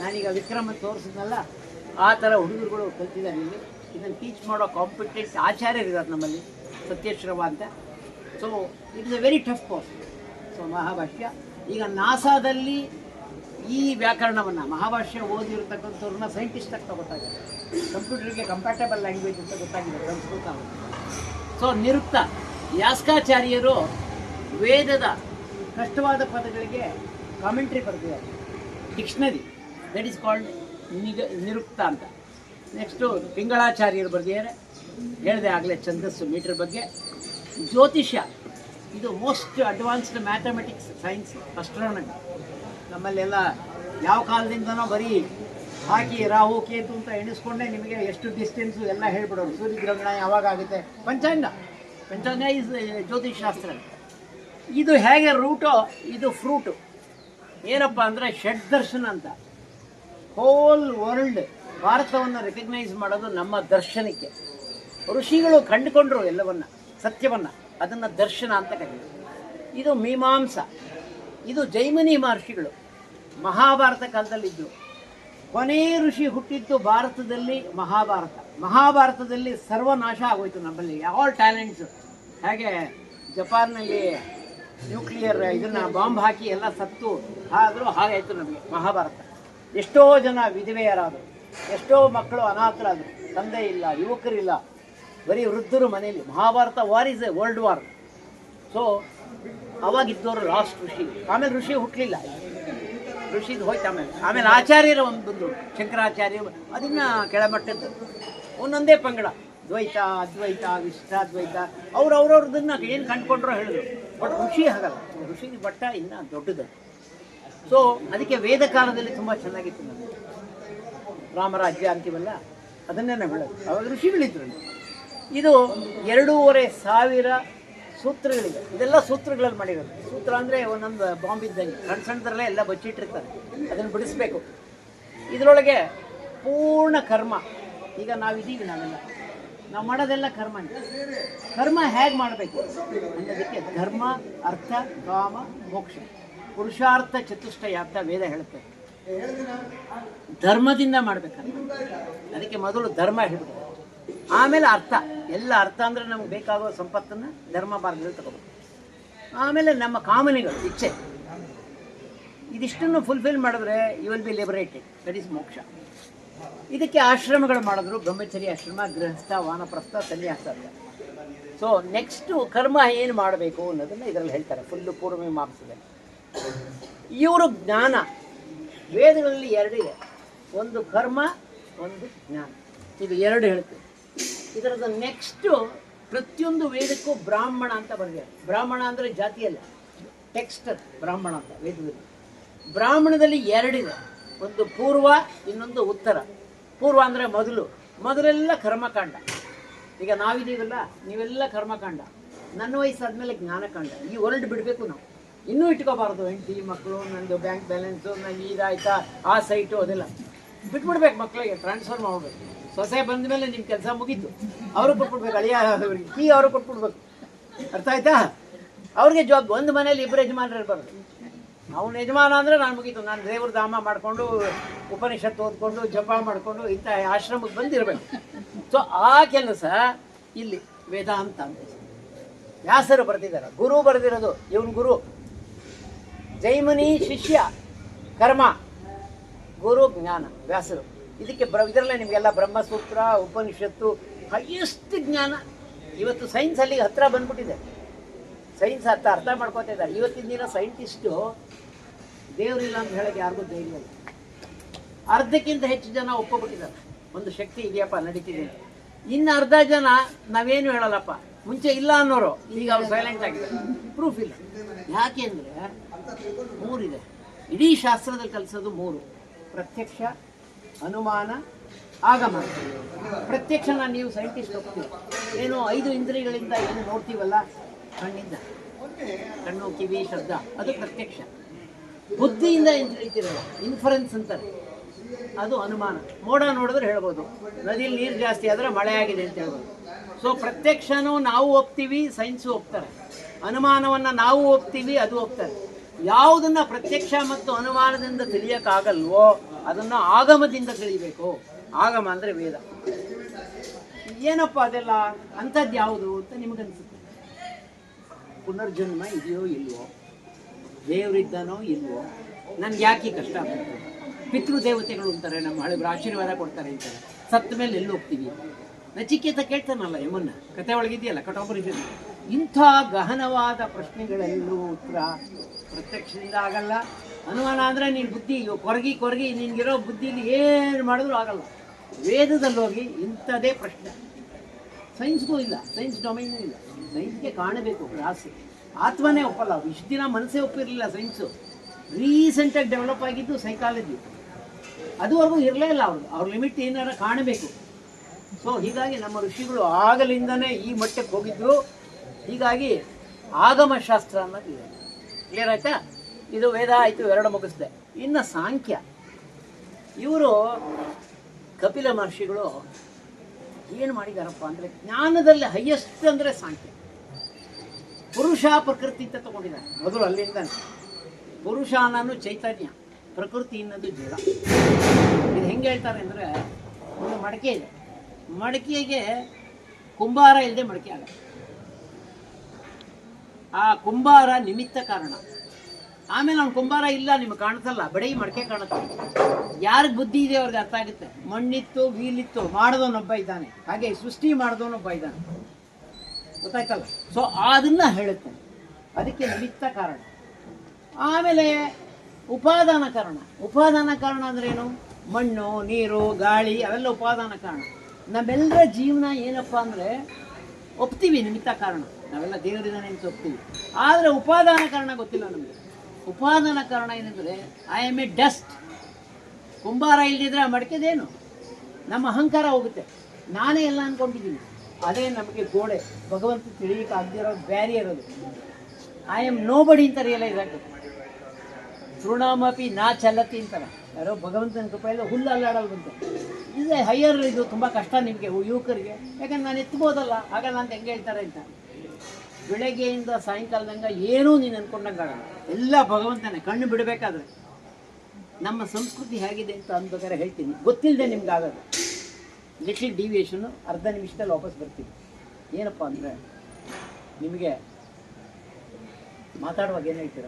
ನಾನೀಗ ವಿಕ್ರಮ ತೋರಿಸಿದ್ನಲ್ಲ ಆ ಥರ ಹುಡುಗರುಗಳು ಕಲ್ತಿದ್ದಾರೆ ಇಲ್ಲಿ. ಇದನ್ನು ಟೀಚ್ ಮಾಡೋ ಕಾಂಪಿಟೇಟ್ ಆಚಾರ್ಯರಿದ್ದಾರೆ ನಮ್ಮಲ್ಲಿ ಸತ್ಯಶ್ರವ ಅಂತ. So it is a very tough course so Mahabhashya. ಈಗ ನಾಸಾದಲ್ಲಿ ಈ ವ್ಯಾಕರಣವನ್ನು, ಮಹಾಭಾಷ್ಯ ಓದಿರತಕ್ಕಂಥವ್ರನ್ನ ಸೈಂಟಿಸ್ಟ್ ಆಗಿ ತಗೋತಾರೆ ಕಂಪ್ಯೂಟರ್ಗೆ ಕಂಪ್ಯಾಟಬಲ್ ಲ್ಯಾಂಗ್ವೇಜ್ ಅಂತ ಗೊತ್ತಾಗಿದೆ, ಸಂಸ್ಕೃತ ಸೊ ನಿರುಕ್ತ ಯಾಸ್ಕಾಚಾರ್ಯರು ವೇದದ ಕಷ್ಟವಾದ ಪದಗಳಿಗೆ ಕಾಮೆಂಟ್ರಿ ಬರೆದಿದ್ದಾರೆ. ಡಿಕ್ಷನರಿ ದಟ್ ಈಸ್ ಕಾಲ್ಡ್ ನಿಗ ನಿರುಕ್ತ ಅಂತ. ನೆಕ್ಸ್ಟು ಪಿಂಗಳಾಚಾರ್ಯರ ಬಗ್ಗೆ ಹೇಳಿದೆ ಆಗಲೇ ಛಂದಸ್ಸು ಮೀಟರ್ ಬಗ್ಗೆ. ಜ್ಯೋತಿಷ್ಯ, ಇದು most advanced mathematics science astronomy ನಮ್ಮಲ್ಲೆಲ್ಲ ಯಾವ ಕಾಲದಿಂದನೋ ಬರೀ ಹಾಕಿ ರಾಹು, ಕೇತು ಅಂತ ಎಣಿಸ್ಕೊಂಡೆ ನಿಮಗೆ ಎಷ್ಟು ಡಿಸ್ಟೆನ್ಸು ಎಲ್ಲ ಹೇಳ್ಬಿಡೋರು. ಸೂರ್ಯಗ್ರಹಣ ಯಾವಾಗ ಆಗುತ್ತೆ? ಪಂಚಾಂಗ. ಪಂಚಾಂಗ ಇಸ್ ಜ್ಯೋತಿಷ್ ಶಾಸ್ತ್ರ ಇದು ಹೇಗೆ ರೂಟು ಇದು ಫ್ರೂಟು ಏನಪ್ಪ ಅಂದರೆ ಷಡ್ ದರ್ಶನ ಅಂತ. ಹೋಲ್ ವರ್ಲ್ಡ್ ಭಾರತವನ್ನು ರೆಕಗ್ನೈಸ್ ಮಾಡೋದು ನಮ್ಮ ದರ್ಶನಕ್ಕೆ. ಋಷಿಗಳು ಕಂಡುಕೊಂಡ್ರು ಎಲ್ಲವನ್ನ, ಸತ್ಯವನ್ನ, ಅದನ್ನು ದರ್ಶನ ಅಂತ ಕರೀತಾರೆ. ಇದು ಮೀಮಾಂಸ. ಇದು ಜೈಮಿನಿ ಮಹರ್ಷಿಗಳು ಮಹಾಭಾರತ ಕಾಲದಲ್ಲಿದ್ದು. ಕೊನೆ ಋಷಿ ಹುಟ್ಟಿದ್ದು ಭಾರತದಲ್ಲಿ ಮಹಾಭಾರತ. ಮಹಾಭಾರತದಲ್ಲಿ ಸರ್ವನಾಶ ಆಗೋಯ್ತು ನಮ್ಮಲ್ಲಿ. ಆಲ್ ಟ್ಯಾಲೆಂಟ್ಸ್ ಹಾಗೆ ಜಪಾನ್ನಲ್ಲಿ ನ್ಯೂಕ್ಲಿಯರ್ ಇದನ್ನ ಬಾಂಬ್ ಹಾಕಿ ಎಲ್ಲ ಸತ್ತು. ಆದರೂ ಹಾಗಾಯಿತು ನಮಗೆ ಮಹಾಭಾರತ. ಎಷ್ಟೋ ಜನ ವಿಧವೆಯರಾದರು, ಎಷ್ಟೋ ಮಕ್ಕಳು ಅನಾಥರಾದರು, ತಂದೆ ಇಲ್ಲ ಯುವಕರಿಲ್ಲ ಬರೀ ವೃದ್ಧರು ಮನೆಯಲ್ಲಿ. Mahabharata war is a world war. So ಅವಾಗಿದ್ದವರು last ಋಷಿ. ಆಮೇಲೆ ಋಷಿ ಹುಟ್ಟಲಿಲ್ಲ ಋಷಿದು ಹೋಯ್ತು ಆಮೇಲೆ. ಆಮೇಲೆ ಆಚಾರ್ಯರ ಒಂದು ಬಂದು ಶಂಕರಾಚಾರ್ಯ ಅದನ್ನ ಕೆಳಮಟ್ಟದ್ದು. ಒಂದೊಂದೇ ಪಂಗಡ. ದ್ವೈತ, ಅದ್ವೈತ ವಿಶಿಷ್ಟಾದ್ವೈತ ಅವ್ರು ಅವ್ರವ್ರದನ್ನ ಏನು ಕಂಡುಕೊಂಡ್ರೋ ಹೇಳಿದ್ರು. ಬಟ್ ಋಷಿ ಹಾಗಲ್ಲ. ಋಷಿ ಬಟ್ಟ ಇನ್ನೂ ದೊಡ್ಡದು. ಸೊ ಅದಕ್ಕೆ ವೇದ ಕಾಲದಲ್ಲಿ ತುಂಬ ಚೆನ್ನಾಗಿತ್ತು ನಮಗೆ. ರಾಮರಾಜ್ಯ ಅಂತೀವಲ್ಲ, ಅದನ್ನೇ ನಾವು ಹೇಳೋದು. ಅವಾಗ ಋಷಿಗಳಿದ್ರು ಇದು ಎರಡೂವರೆ ಸಾವಿರ ಸೂತ್ರಗಳಿದೆ. ಇದೆಲ್ಲ ಸೂತ್ರಗಳಲ್ಲಿ ಮಾಡಿರೋದು. ಸೂತ್ರ ಅಂದರೆ ಒಂದೊಂದು ಬಾಂಬ್ ಇದ್ದಂಗೆ. ಸಣ್ಣ ಸಣ್ಣದ್ರಲ್ಲೇ ಎಲ್ಲ ಬಚ್ಚಿಟ್ಟಿರ್ತಾರೆ. ಅದನ್ನು ಬಿಡಿಸ್ಬೇಕು. ಇದರೊಳಗೆ ಪೂರ್ಣ ಕರ್ಮ. ಈಗ ನಾವಿದ್ದೀವಿ ನಾವೆಲ್ಲ. ನಾವು ಮಾಡೋದೆಲ್ಲ ಕರ್ಮ ಕರ್ಮ ಹೇಗೆ ಮಾಡಬೇಕು? ಅನ್ನೋದಕ್ಕೆ ಧರ್ಮ, ಅರ್ಥ, ಕಾಮ, ಮೋಕ್ಷ. ಪುರುಷಾರ್ಥ ಚತುಷ್ಟಯ ಅಂತ ವೇದ ಹೇಳುತ್ತೆ. ಧರ್ಮದಿಂದ ಮಾಡ್ಬೇಕಂತ ಅದಕ್ಕೆ ಮೊದಲು ಧರ್ಮ ಹಿಡಿದು ಆಮೇಲೆ ಅರ್ಥ. ಎಲ್ಲ ಅರ್ಥ ಅಂದರೆ ನಮ್ಗೆ ಬೇಕಾಗುವ ಸಂಪತ್ತನ್ನು ಧರ್ಮ ಮಾರ್ಗದಲ್ಲಿ ತಗೋಬೇಕು. ಆಮೇಲೆ ನಮ್ಮ ಕಾಮನೆಗಳು ಇಚ್ಛೆ. ಇದಿಷ್ಟನ್ನು ಫುಲ್ಫಿಲ್ ಮಾಡಿದ್ರೆ you will be liberated that is moksha. ಇದಕ್ಕೆ ಆಶ್ರಮಗಳು ಮಾಡಿದ್ರು. ಬ್ರಹ್ಮಚರ್ಯ ಆಶ್ರಮ ಗೃಹಸ್ಥ ವಾನಪ್ರಸ್ಥ ಸನ್ಯಾಸ. ಅಂತ ಸೊ ನೆಕ್ಸ್ಟು ಕರ್ಮ ಏನು ಮಾಡಬೇಕು ಅನ್ನೋದನ್ನು ಇದರಲ್ಲಿ ಹೇಳ್ತಾರೆ. ಫುಲ್ಲು ಪೂರ್ವಮೀಮಾಂಸದಲ್ಲಿ ಇವರು ಜ್ಞಾನ. ವೇದಗಳಲ್ಲಿ ಎರಡಿದೆ ಒಂದು ಕರ್ಮ, ಒಂದು ಜ್ಞಾನ. ಇದು ಎರಡು ಹೇಳ್ತೀವಿ ಇದರದ ನೆಕ್ಸ್ಟು ಪ್ರತಿಯೊಂದು ವೇದಕ್ಕೂ ಬ್ರಾಹ್ಮಣ ಅಂತ ಬರ್ದಿದೆ ಬ್ರಾಹ್ಮಣ ಅಂದರೆ ಜಾತಿಯಲ್ಲ ಟೆಕ್ಸ್ಟ್ ಬ್ರಾಹ್ಮಣ ಅಂತ, ವೇದದಲ್ಲಿ. ಬ್ರಾಹ್ಮಣದಲ್ಲಿ ಎರಡಿದೆ ಒಂದು ಪೂರ್ವ, ಇನ್ನೊಂದು ಉತ್ತರ. ಪೂರ್ವ ಅಂದರೆ ಮೊದಲು. ಮೊದಲೆಲ್ಲ ಕರ್ಮಕಾಂಡ. ಈಗ ನಾವಿದ್ದೀವಲ್ಲ, ನೀವೆಲ್ಲ ಕರ್ಮಕಾಂಡ. ನನ್ನ ವಯಸ್ಸಾದ್ಮೇಲೆ ಜ್ಞಾನಕಾಂಡ. ಈ ವರ್ಲ್ಡ್ ಬಿಡಬೇಕು ನಾವು. ಇನ್ನೂ ಇಟ್ಕೋಬಾರ್ದು ಹೆಂಡತಿ ಮಕ್ಕಳು ನಂದು ಬ್ಯಾಂಕ್ ಬ್ಯಾಲೆನ್ಸು ನಂಗೆ ಇದಾಯ್ತಾ, ಆ ಸೈಟು ಅದೆಲ್ಲ. ಬಿಟ್ಬಿಡ್ಬೇಕು ಮಕ್ಕಳಿಗೆ ಟ್ರಾನ್ಸ್ಫರ್ ಮಾಡಬೇಕು. ಸೊಸೆ ಬಂದ ಮೇಲೆ ನಿಮ್ಮ ಕೆಲಸ ಮುಗೀತು. ಅವರು ಕೊಟ್ಬಿಡ್ಬೇಕು, ಅಳಿಯ ಅವ್ರಿಗೆ. ಕೀ ಅವರು ಕೊಟ್ಬಿಡ್ಬೇಕು. ಅರ್ಥ ಆಯ್ತಾ? ಅವ್ರಿಗೆ ಜಾಬ್ ಒಂದು ಮನೇಲಿ ಇಬ್ಬರು ಯಜಮಾನರು ಇರಬಾರ್ದು. ಅವನು ಯಜಮಾನ ಅಂದರೆ ನಾನು ಮುಗೀತು. ನಾನು ದೇವ್ರ ಧಾಮ ಮಾಡಿಕೊಂಡು, ಉಪನಿಷತ್ ಓದ್ಕೊಂಡು, ಜಪ ಮಾಡಿಕೊಂಡು, ಇಂಥ ಆಶ್ರಮಕ್ಕೆ ಬಂದಿರಬೇಕು. ಸೊ ಆ ಕೆಲಸ ಇಲ್ಲಿ ವೇದಾಂತ ಅಂತ. ವ್ಯಾಸರು ಬರೆದಿದ್ದಾರೆ. ಗುರು ಬರೆದಿರೋದು. ಇವನು ಗುರು ಜೈಮನಿ ಶಿಷ್ಯ, ಕರ್ಮ, ಗುರು, ಜ್ಞಾನ, ವ್ಯಾಸರು. ಇದಕ್ಕೆ ಬ್ರ ಇದರಲ್ಲೇ ನಿಮಗೆಲ್ಲ ಬ್ರಹ್ಮಸೂತ್ರ, ಉಪನಿಷತ್ತು, ಹೈಯೆಸ್ಟ್ ಜ್ಞಾನ. ಇವತ್ತು ಸೈನ್ಸ್ ಅಲ್ಲಿ ಹತ್ರ ಬಂದ್ಬಿಟ್ಟಿದೆ. ಸೈನ್ಸ್ ಅರ್ಥ ಅರ್ಥ ಮಾಡ್ಕೋತಾ ಇದ್ದಾರೆ. ಇವತ್ತಿನ ದಿನ ಸೈಂಟಿಸ್ಟು ದೇವರಿಲ್ಲ ಅಂತ ಹೇಳಕ್ಕೆ ಯಾರಿಗೂ ಧೈರ್ಯ ಇಲ್ಲ. ಅರ್ಧಕ್ಕಿಂತ ಹೆಚ್ಚು ಜನ ಒಪ್ಕೊಬಿಟ್ಟಿದ್ದಾರೆ. ಒಂದು ಶಕ್ತಿ ಇದೆಯಪ್ಪ, ನಡೀತಿದೆ ಇನ್ನು ಅರ್ಧ ಜನ ನಾವೇನು ಹೇಳಲ್ಲಪ್ಪ, ಮುಂಚೆ ಇಲ್ಲ ಅನ್ನೋರು, ಈಗ ಅವ್ರು ಸೈಲೆಂಟ್ ಆಗಿದ್ದಾರೆ ಪ್ರೂಫ್ ಇಲ್ಲ. ಯಾಕೆ ಅಂದರೆ ಮೂರಿದೆ. ಇಡೀ ಶಾಸ್ತ್ರದಲ್ಲಿ ಕಲಿಸೋದು ಮೂರು. ಪ್ರತ್ಯಕ್ಷ, ಅನುಮಾನ, ಆಗಮ. ಪ್ರತ್ಯಕ್ಷನ ನೀವು ಸೈಂಟಿಸ್ಟ್ ಹೋಗ್ತೀವಿ ಏನು ಐದು ಇಂದ್ರಿಯಗಳಿಂದ ಏನು ನೋಡ್ತೀವಲ್ಲ? ಕಣ್ಣಿಂದ. ಕಣ್ಣು, ಕಿವಿ, ಶಬ್ದ. ಅದು ಪ್ರತ್ಯಕ್ಷ. ಬುದ್ಧಿಯಿಂದ ಏನು ತಿಳಿತೀರಲ್ಲ ಇನ್ಫರೆನ್ಸ್ ಅಂತಾರೆ. ಅದು ಅನುಮಾನ. ಮೋಡ ನೋಡಿದ್ರೆ ಹೇಳ್ಬೋದು. ನದಿಯಲ್ಲಿ ನೀರು ಜಾಸ್ತಿ ಆದರೆ ಮಳೆ ಆಗಿದೆ ಅಂತ ಹೇಳ್ಬೋದು. ಸೊ ಪ್ರತ್ಯಕ್ಷನೂ ನಾವು ಒಪ್ತೀವಿ ಸೈನ್ಸು ಒಪ್ತಾರೆ. ಅನುಮಾನವನ್ನು ನಾವು ಒಪ್ತೀವಿ, ಅದು ಒಪ್ತಾರೆ. ಯಾವುದನ್ನ ಪ್ರತ್ಯಕ್ಷ ಮತ್ತು ಅನುಮಾನದಿಂದ ತಿಳಿಯಕ್ಕಾಗಲ್ವೋ ಅದನ್ನು ಆಗಮದಿಂದ ತಿಳಿಬೇಕು. ಆಗಮ ಅಂದರೆ ವೇದ. ಏನಪ್ಪ ಅದೆಲ್ಲ? ಅಂಥದ್ದು ಯಾವುದು ಅಂತ ನಿಮಗನ್ಸುತ್ತೆ. ಪುನರ್ಜನ್ಮ ಇದೆಯೋ ಇಲ್ವೋ? ದೇವರಿದ್ದಾನೋ ಇಲ್ವೋ? ನನ್ಗೆ ಯಾಕೆ ಕಷ್ಟ ಆಗ್ತದೆ ಪಿತೃ ದೇವತೆಗಳು ಅಂತಾರೆ, ನಮ್ಮ ಹಳೆಬ್ರು ಆಶೀರ್ವಾದ ಕೊಡ್ತಾರೆ ಅಂತಾರೆ. ಸತ್ತ ಮೇಲೆ ಎಲ್ಲಿ ಹೋಗ್ತೀವಿ? ನಚಿಕೇತ ಕೇಳ್ತಾನಲ್ಲ ಯಮನ್ನ. ಕತೆ ಒಳಗಿದೆಯಲ್ಲ, ಕಠೋಪನಿಷತ್ತು. ಇಂಥ ಗಹನವಾದ ಪ್ರಶ್ನೆಗಳೆಲ್ಲೂ ಉತ್ತರ ಪ್ರತ್ಯಕ್ಷದಿಂದ ಆಗಲ್ಲ. ಅನುಮಾನ ಅಂದರೆ ನೀನು ಬುದ್ಧಿ ಕೊರಗಿ ಕೊರಗಿ ನಿನಗಿರೋ ಬುದ್ಧಿಲಿ ಏನು ಮಾಡಿದ್ರೂ ಆಗಲ್ಲ. ವೇದದಲ್ಲಿ ಹೋಗಿ ಇಂಥದೇ ಪ್ರಶ್ನೆ. ಸೈನ್ಸ್ಗೂ ಇಲ್ಲ, ಸೈನ್ಸ್ ಡೊಮೈನೂ ಇಲ್ಲ. ಸೈನ್ಸ್ಗೆ ಕಾಣಬೇಕು ರಾಸೆ ಆತ್ಮನೇ ಒಪ್ಪಲ್ಲ ಇಷ್ಟು ದಿನ ಮನಸ್ಸೇ ಒಪ್ಪಿರಲಿಲ್ಲ ಸೈನ್ಸು. ರೀಸೆಂಟಾಗಿ ಡೆವಲಪ್ ಆಗಿದ್ದು ಸೈಕಾಲಜಿ. ಅದುವರೆಗೂ ಇರಲೇ ಇಲ್ಲ ಅವರು. ಅವ್ರ ಲಿಮಿಟ್ ಏನಾರ ಕಾಣಬೇಕು. ಸೊ ಹೀಗಾಗಿ ನಮ್ಮ ಋಷಿಗಳು ಆಗಲಿಂದನೇ ಈ ಮಟ್ಟಕ್ಕೆ ಹೋಗಿದ್ರು. ಹೀಗಾಗಿ ಆಗಮಶಾಸ್ತ್ರ ಅನ್ನೋದು ಕ್ಲಿಯರ್ ಆಯ್ತಾ? ಇದು ವೇದ, ಆಯಿತು ಎರಡು ಮುಗಿಸ್ದೆ. ಇನ್ನು ಸಾಂಖ್ಯ. ಇವರು ಕಪಿಲ ಮಹರ್ಷಿಗಳು ಏನು ಮಾಡಿದಾರಪ್ಪ ಅಂದರೆ ಜ್ಞಾನದಲ್ಲಿ ಹೈಯೆಸ್ಟ್ ಅಂದರೆ ಸಾಂಖ್ಯ. ಪುರುಷ ಪ್ರಕೃತಿ ಅಂತ ತಗೊಂಡಿದ್ದಾರೆ. ಮೊದಲು ಅಲ್ಲಿಂದ ಪುರುಷ ಅನ್ನೋದು ಚೈತನ್ಯ, ಪ್ರಕೃತಿ ಅನ್ನೋದು ಜಡ ಇದು ಹೆಂಗೆ ಹೇಳ್ತಾರೆ ಅಂದರೆ ಒಂದು ಮಡಕೆ ಇದೆ. ಮಡಕೆಗೆ ಕುಂಬಾರ ಇಲ್ಲದೆ ಮಡಕೆ ಆಗಲ್ಲ. ಆ ಕುಂಬಾರ ನಿಮಿತ್ತ ಕಾರಣ. ಆಮೇಲೆ ಅವ್ನು ಕುಂಬಾರ ಇಲ್ಲ, ನಿಮ್ಗೆ ಕಾಣಿಸಲ್ಲ, ಬಡೀ ಮಡಕೆ ಕಾಣುತ್ತೆ. ಯಾರಿಗೆ ಬುದ್ಧಿ ಇದೆ ಅವ್ರಿಗೆ ಅರ್ಥ ಆಗುತ್ತೆ. ಮಣ್ಣಿತ್ತು, ವೀಲಿತ್ತು, ಮಾಡಿದವನೊಬ್ಬ ಇದ್ದಾನೆ. ಹಾಗೆ ಸೃಷ್ಟಿ ಮಾಡಿದವನೊಬ್ಬ ಇದ್ದಾನೆ. ಗೊತ್ತಾಯ್ತಲ್ಲ? ಸೊ ಅದನ್ನ ಹೇಳುತ್ತೆ. ಅದಕ್ಕೆ ನಿಮಿತ್ತ ಕಾರಣ. ಆಮೇಲೆ ಉಪಾದಾನ ಕಾರಣ. ಉಪಾದಾನ ಕಾರಣ ಅಂದ್ರೆ ಏನು? ಮಣ್ಣು, ನೀರು, ಗಾಳಿ, ಅವೆಲ್ಲ ಉಪಾದಾನ ಕಾರಣ. ನಮ್ಮೆಲ್ಲರ ಜೀವನ ಏನಪ್ಪ ಅಂದರೆ ಒಪ್ತೀವಿ, ನಿಮಿತ್ತ ಕಾರಣ. ನಾವೆಲ್ಲ ದೇವರಿಂದ ಅಂತ ಹೋಗ್ತೀವಿ ಆದರೆ ಉಪಾದಾನ ಕಾರಣ ಗೊತ್ತಿಲ್ಲ ನಮಗೆ. ಉಪಾದಾನ ಕಾರಣ ಏನಂದರೆ ಐ ಆಮ್ ಎ ಡಸ್ಟ್ ಕುಂಬಾರ ಇಲ್ದಿದ್ರೆ ಆ ಮಡಕೆದೇನು? ನಮ್ಮ ಅಹಂಕಾರ ಹೋಗುತ್ತೆ. ನಾನೇ ಎಲ್ಲ ಅಂದ್ಕೊಂಡಿದ್ದೀನಿ ಅದೇ ನಮಗೆ ಗೋಡೆ. ಭಗವಂತ ತಿಳಿಯಕ್ಕೆ ಆಗದಿರೋ ಬ್ಯಾರಿಯರ್ ಅದು. ಐ ಆಮ್ ನೋ ಬಡಿ ಅಂತ ರಿಯಲೈಸ್ ಆಗುತ್ತೆ ತೃಣಮಪಿ ನಾ ಚಲತಿ ಅಂತಾರೆ. ಯಾರೋ ಭಗವಂತನ ಕೃಪೆಯಲ್ಲಿ ಹುಲ್ಲು ಅಲ್ಲಾಡಲ್ ಬಂತು ಇದು ಹೈಯರ್ ಇದು, ತುಂಬ ಕಷ್ಟ ನಿಮಗೆ, ಯುವಕರಿಗೆ. ಯಾಕಂದ್ರೆ ನಾನು ಎತ್ಬೋದಲ್ಲ. ಆಗ ನಾನು ಹೆಂಗೆ ಹೇಳ್ತಾರೆ ಅಂತ. ಬೆಳಗ್ಗೆಯಿಂದ ಸಾಯಂಕಾಲದಂಗ ಏನೂ ನೀನು ಅನ್ಕೊಂಡಂಗೆ ಆಗಲ್ಲ ಎಲ್ಲ ಭಗವಂತನೇ, ಕಣ್ಣು ಬಿಡಬೇಕಾದ್ರೆ. ನಮ್ಮ ಸಂಸ್ಕೃತಿ ಹೇಗಿದೆ ಅಂತ ಅನ್ಬೇಕಾದ್ರೆ ಹೇಳ್ತೀನಿ. ಗೊತ್ತಿಲ್ಲದೆ ನಿಮ್ಗೆ ಆಗೋದು ಲಿಟಲ್ ಡಿವಿಯೇಷನ್ನು ಅರ್ಧ ನಿಮಿಷದಲ್ಲಿ ವಾಪಸ್ ಬರ್ತೀವಿ. ಏನಪ್ಪ ಅಂದರೆ, ನಿಮಗೆ ಮಾತಾಡುವಾಗ ಏನು ಹೇಳ್ತೀರ?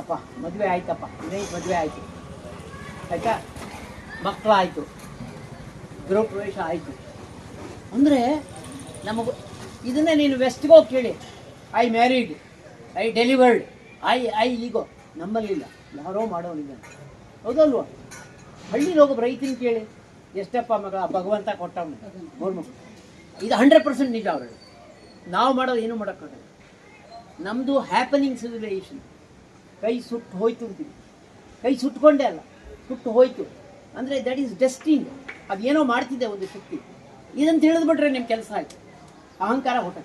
ಅಪ್ಪ, ಮದುವೆ ಆಯ್ತಪ್ಪ. ಇದೇ ಮದುವೆ ಆಯಿತು. ಆಯಿತಾ? ಮಕ್ಕಳಾಯಿತು ಗೃಹ ಪ್ರವೇಶ ಆಯಿತು. ಅಂದರೆ ನಮಗೆ ಇದನ್ನೇ ನೀನು ವೆಸ್ಟ್ಗೋ ಕೇಳಿ. I married I delivered I I ego ನಮ್ಮಲ್ಲಿಲ್ಲ ಯಾರೋ ಮಾಡೋನಿದ್ದಾನೆ ಹೌದಲ್ವ? ಹಳ್ಳಿಲಿ ಹೋಗೋ ರೈತನ ಕೇಳಿ. ಎಷ್ಟಪ್ಪ ಮಗ? ಭಗವಂತ ಕೊಟ್ಟವನು ಮಕ್ಕಳು ಇದು ಹಂಡ್ರೆಡ್ ಪರ್ಸೆಂಟ್ ನಿಜ ಅವರು ನಾವು ಮಾಡೋದು ಏನೂ ಮಾಡೋಕ್ಕಾಗಲ್ಲ. ನಮ್ಮದು ಹ್ಯಾಪನಿಂಗ್ ಸಿವಿಲೈಸೇಷನ್ ಕೈ ಸುಟ್ಟು ಹೋಯ್ತು ಅಂತೀವಿ. ಕೈ ಸುಟ್ಕೊಂಡೇ ಅಲ್ಲ. ಸುಟ್ಟು ಹೋಯ್ತು. ಅಂದರೆ ದಟ್ ಈಸ್ ಡೆಸ್ಟಿಂಗ್ ಅದೇನೋ ಮಾಡ್ತಿದ್ದೆ ಒಂದು ಶಕ್ತಿ. ಇದನ್ನು ತಿಳಿದ್ಬಿಟ್ರೆ ನಿಮ್ಮ ಕೆಲಸ ಆಯ್ತು. ಅಹಂಕಾರ ಹೊಟ್ಟೆ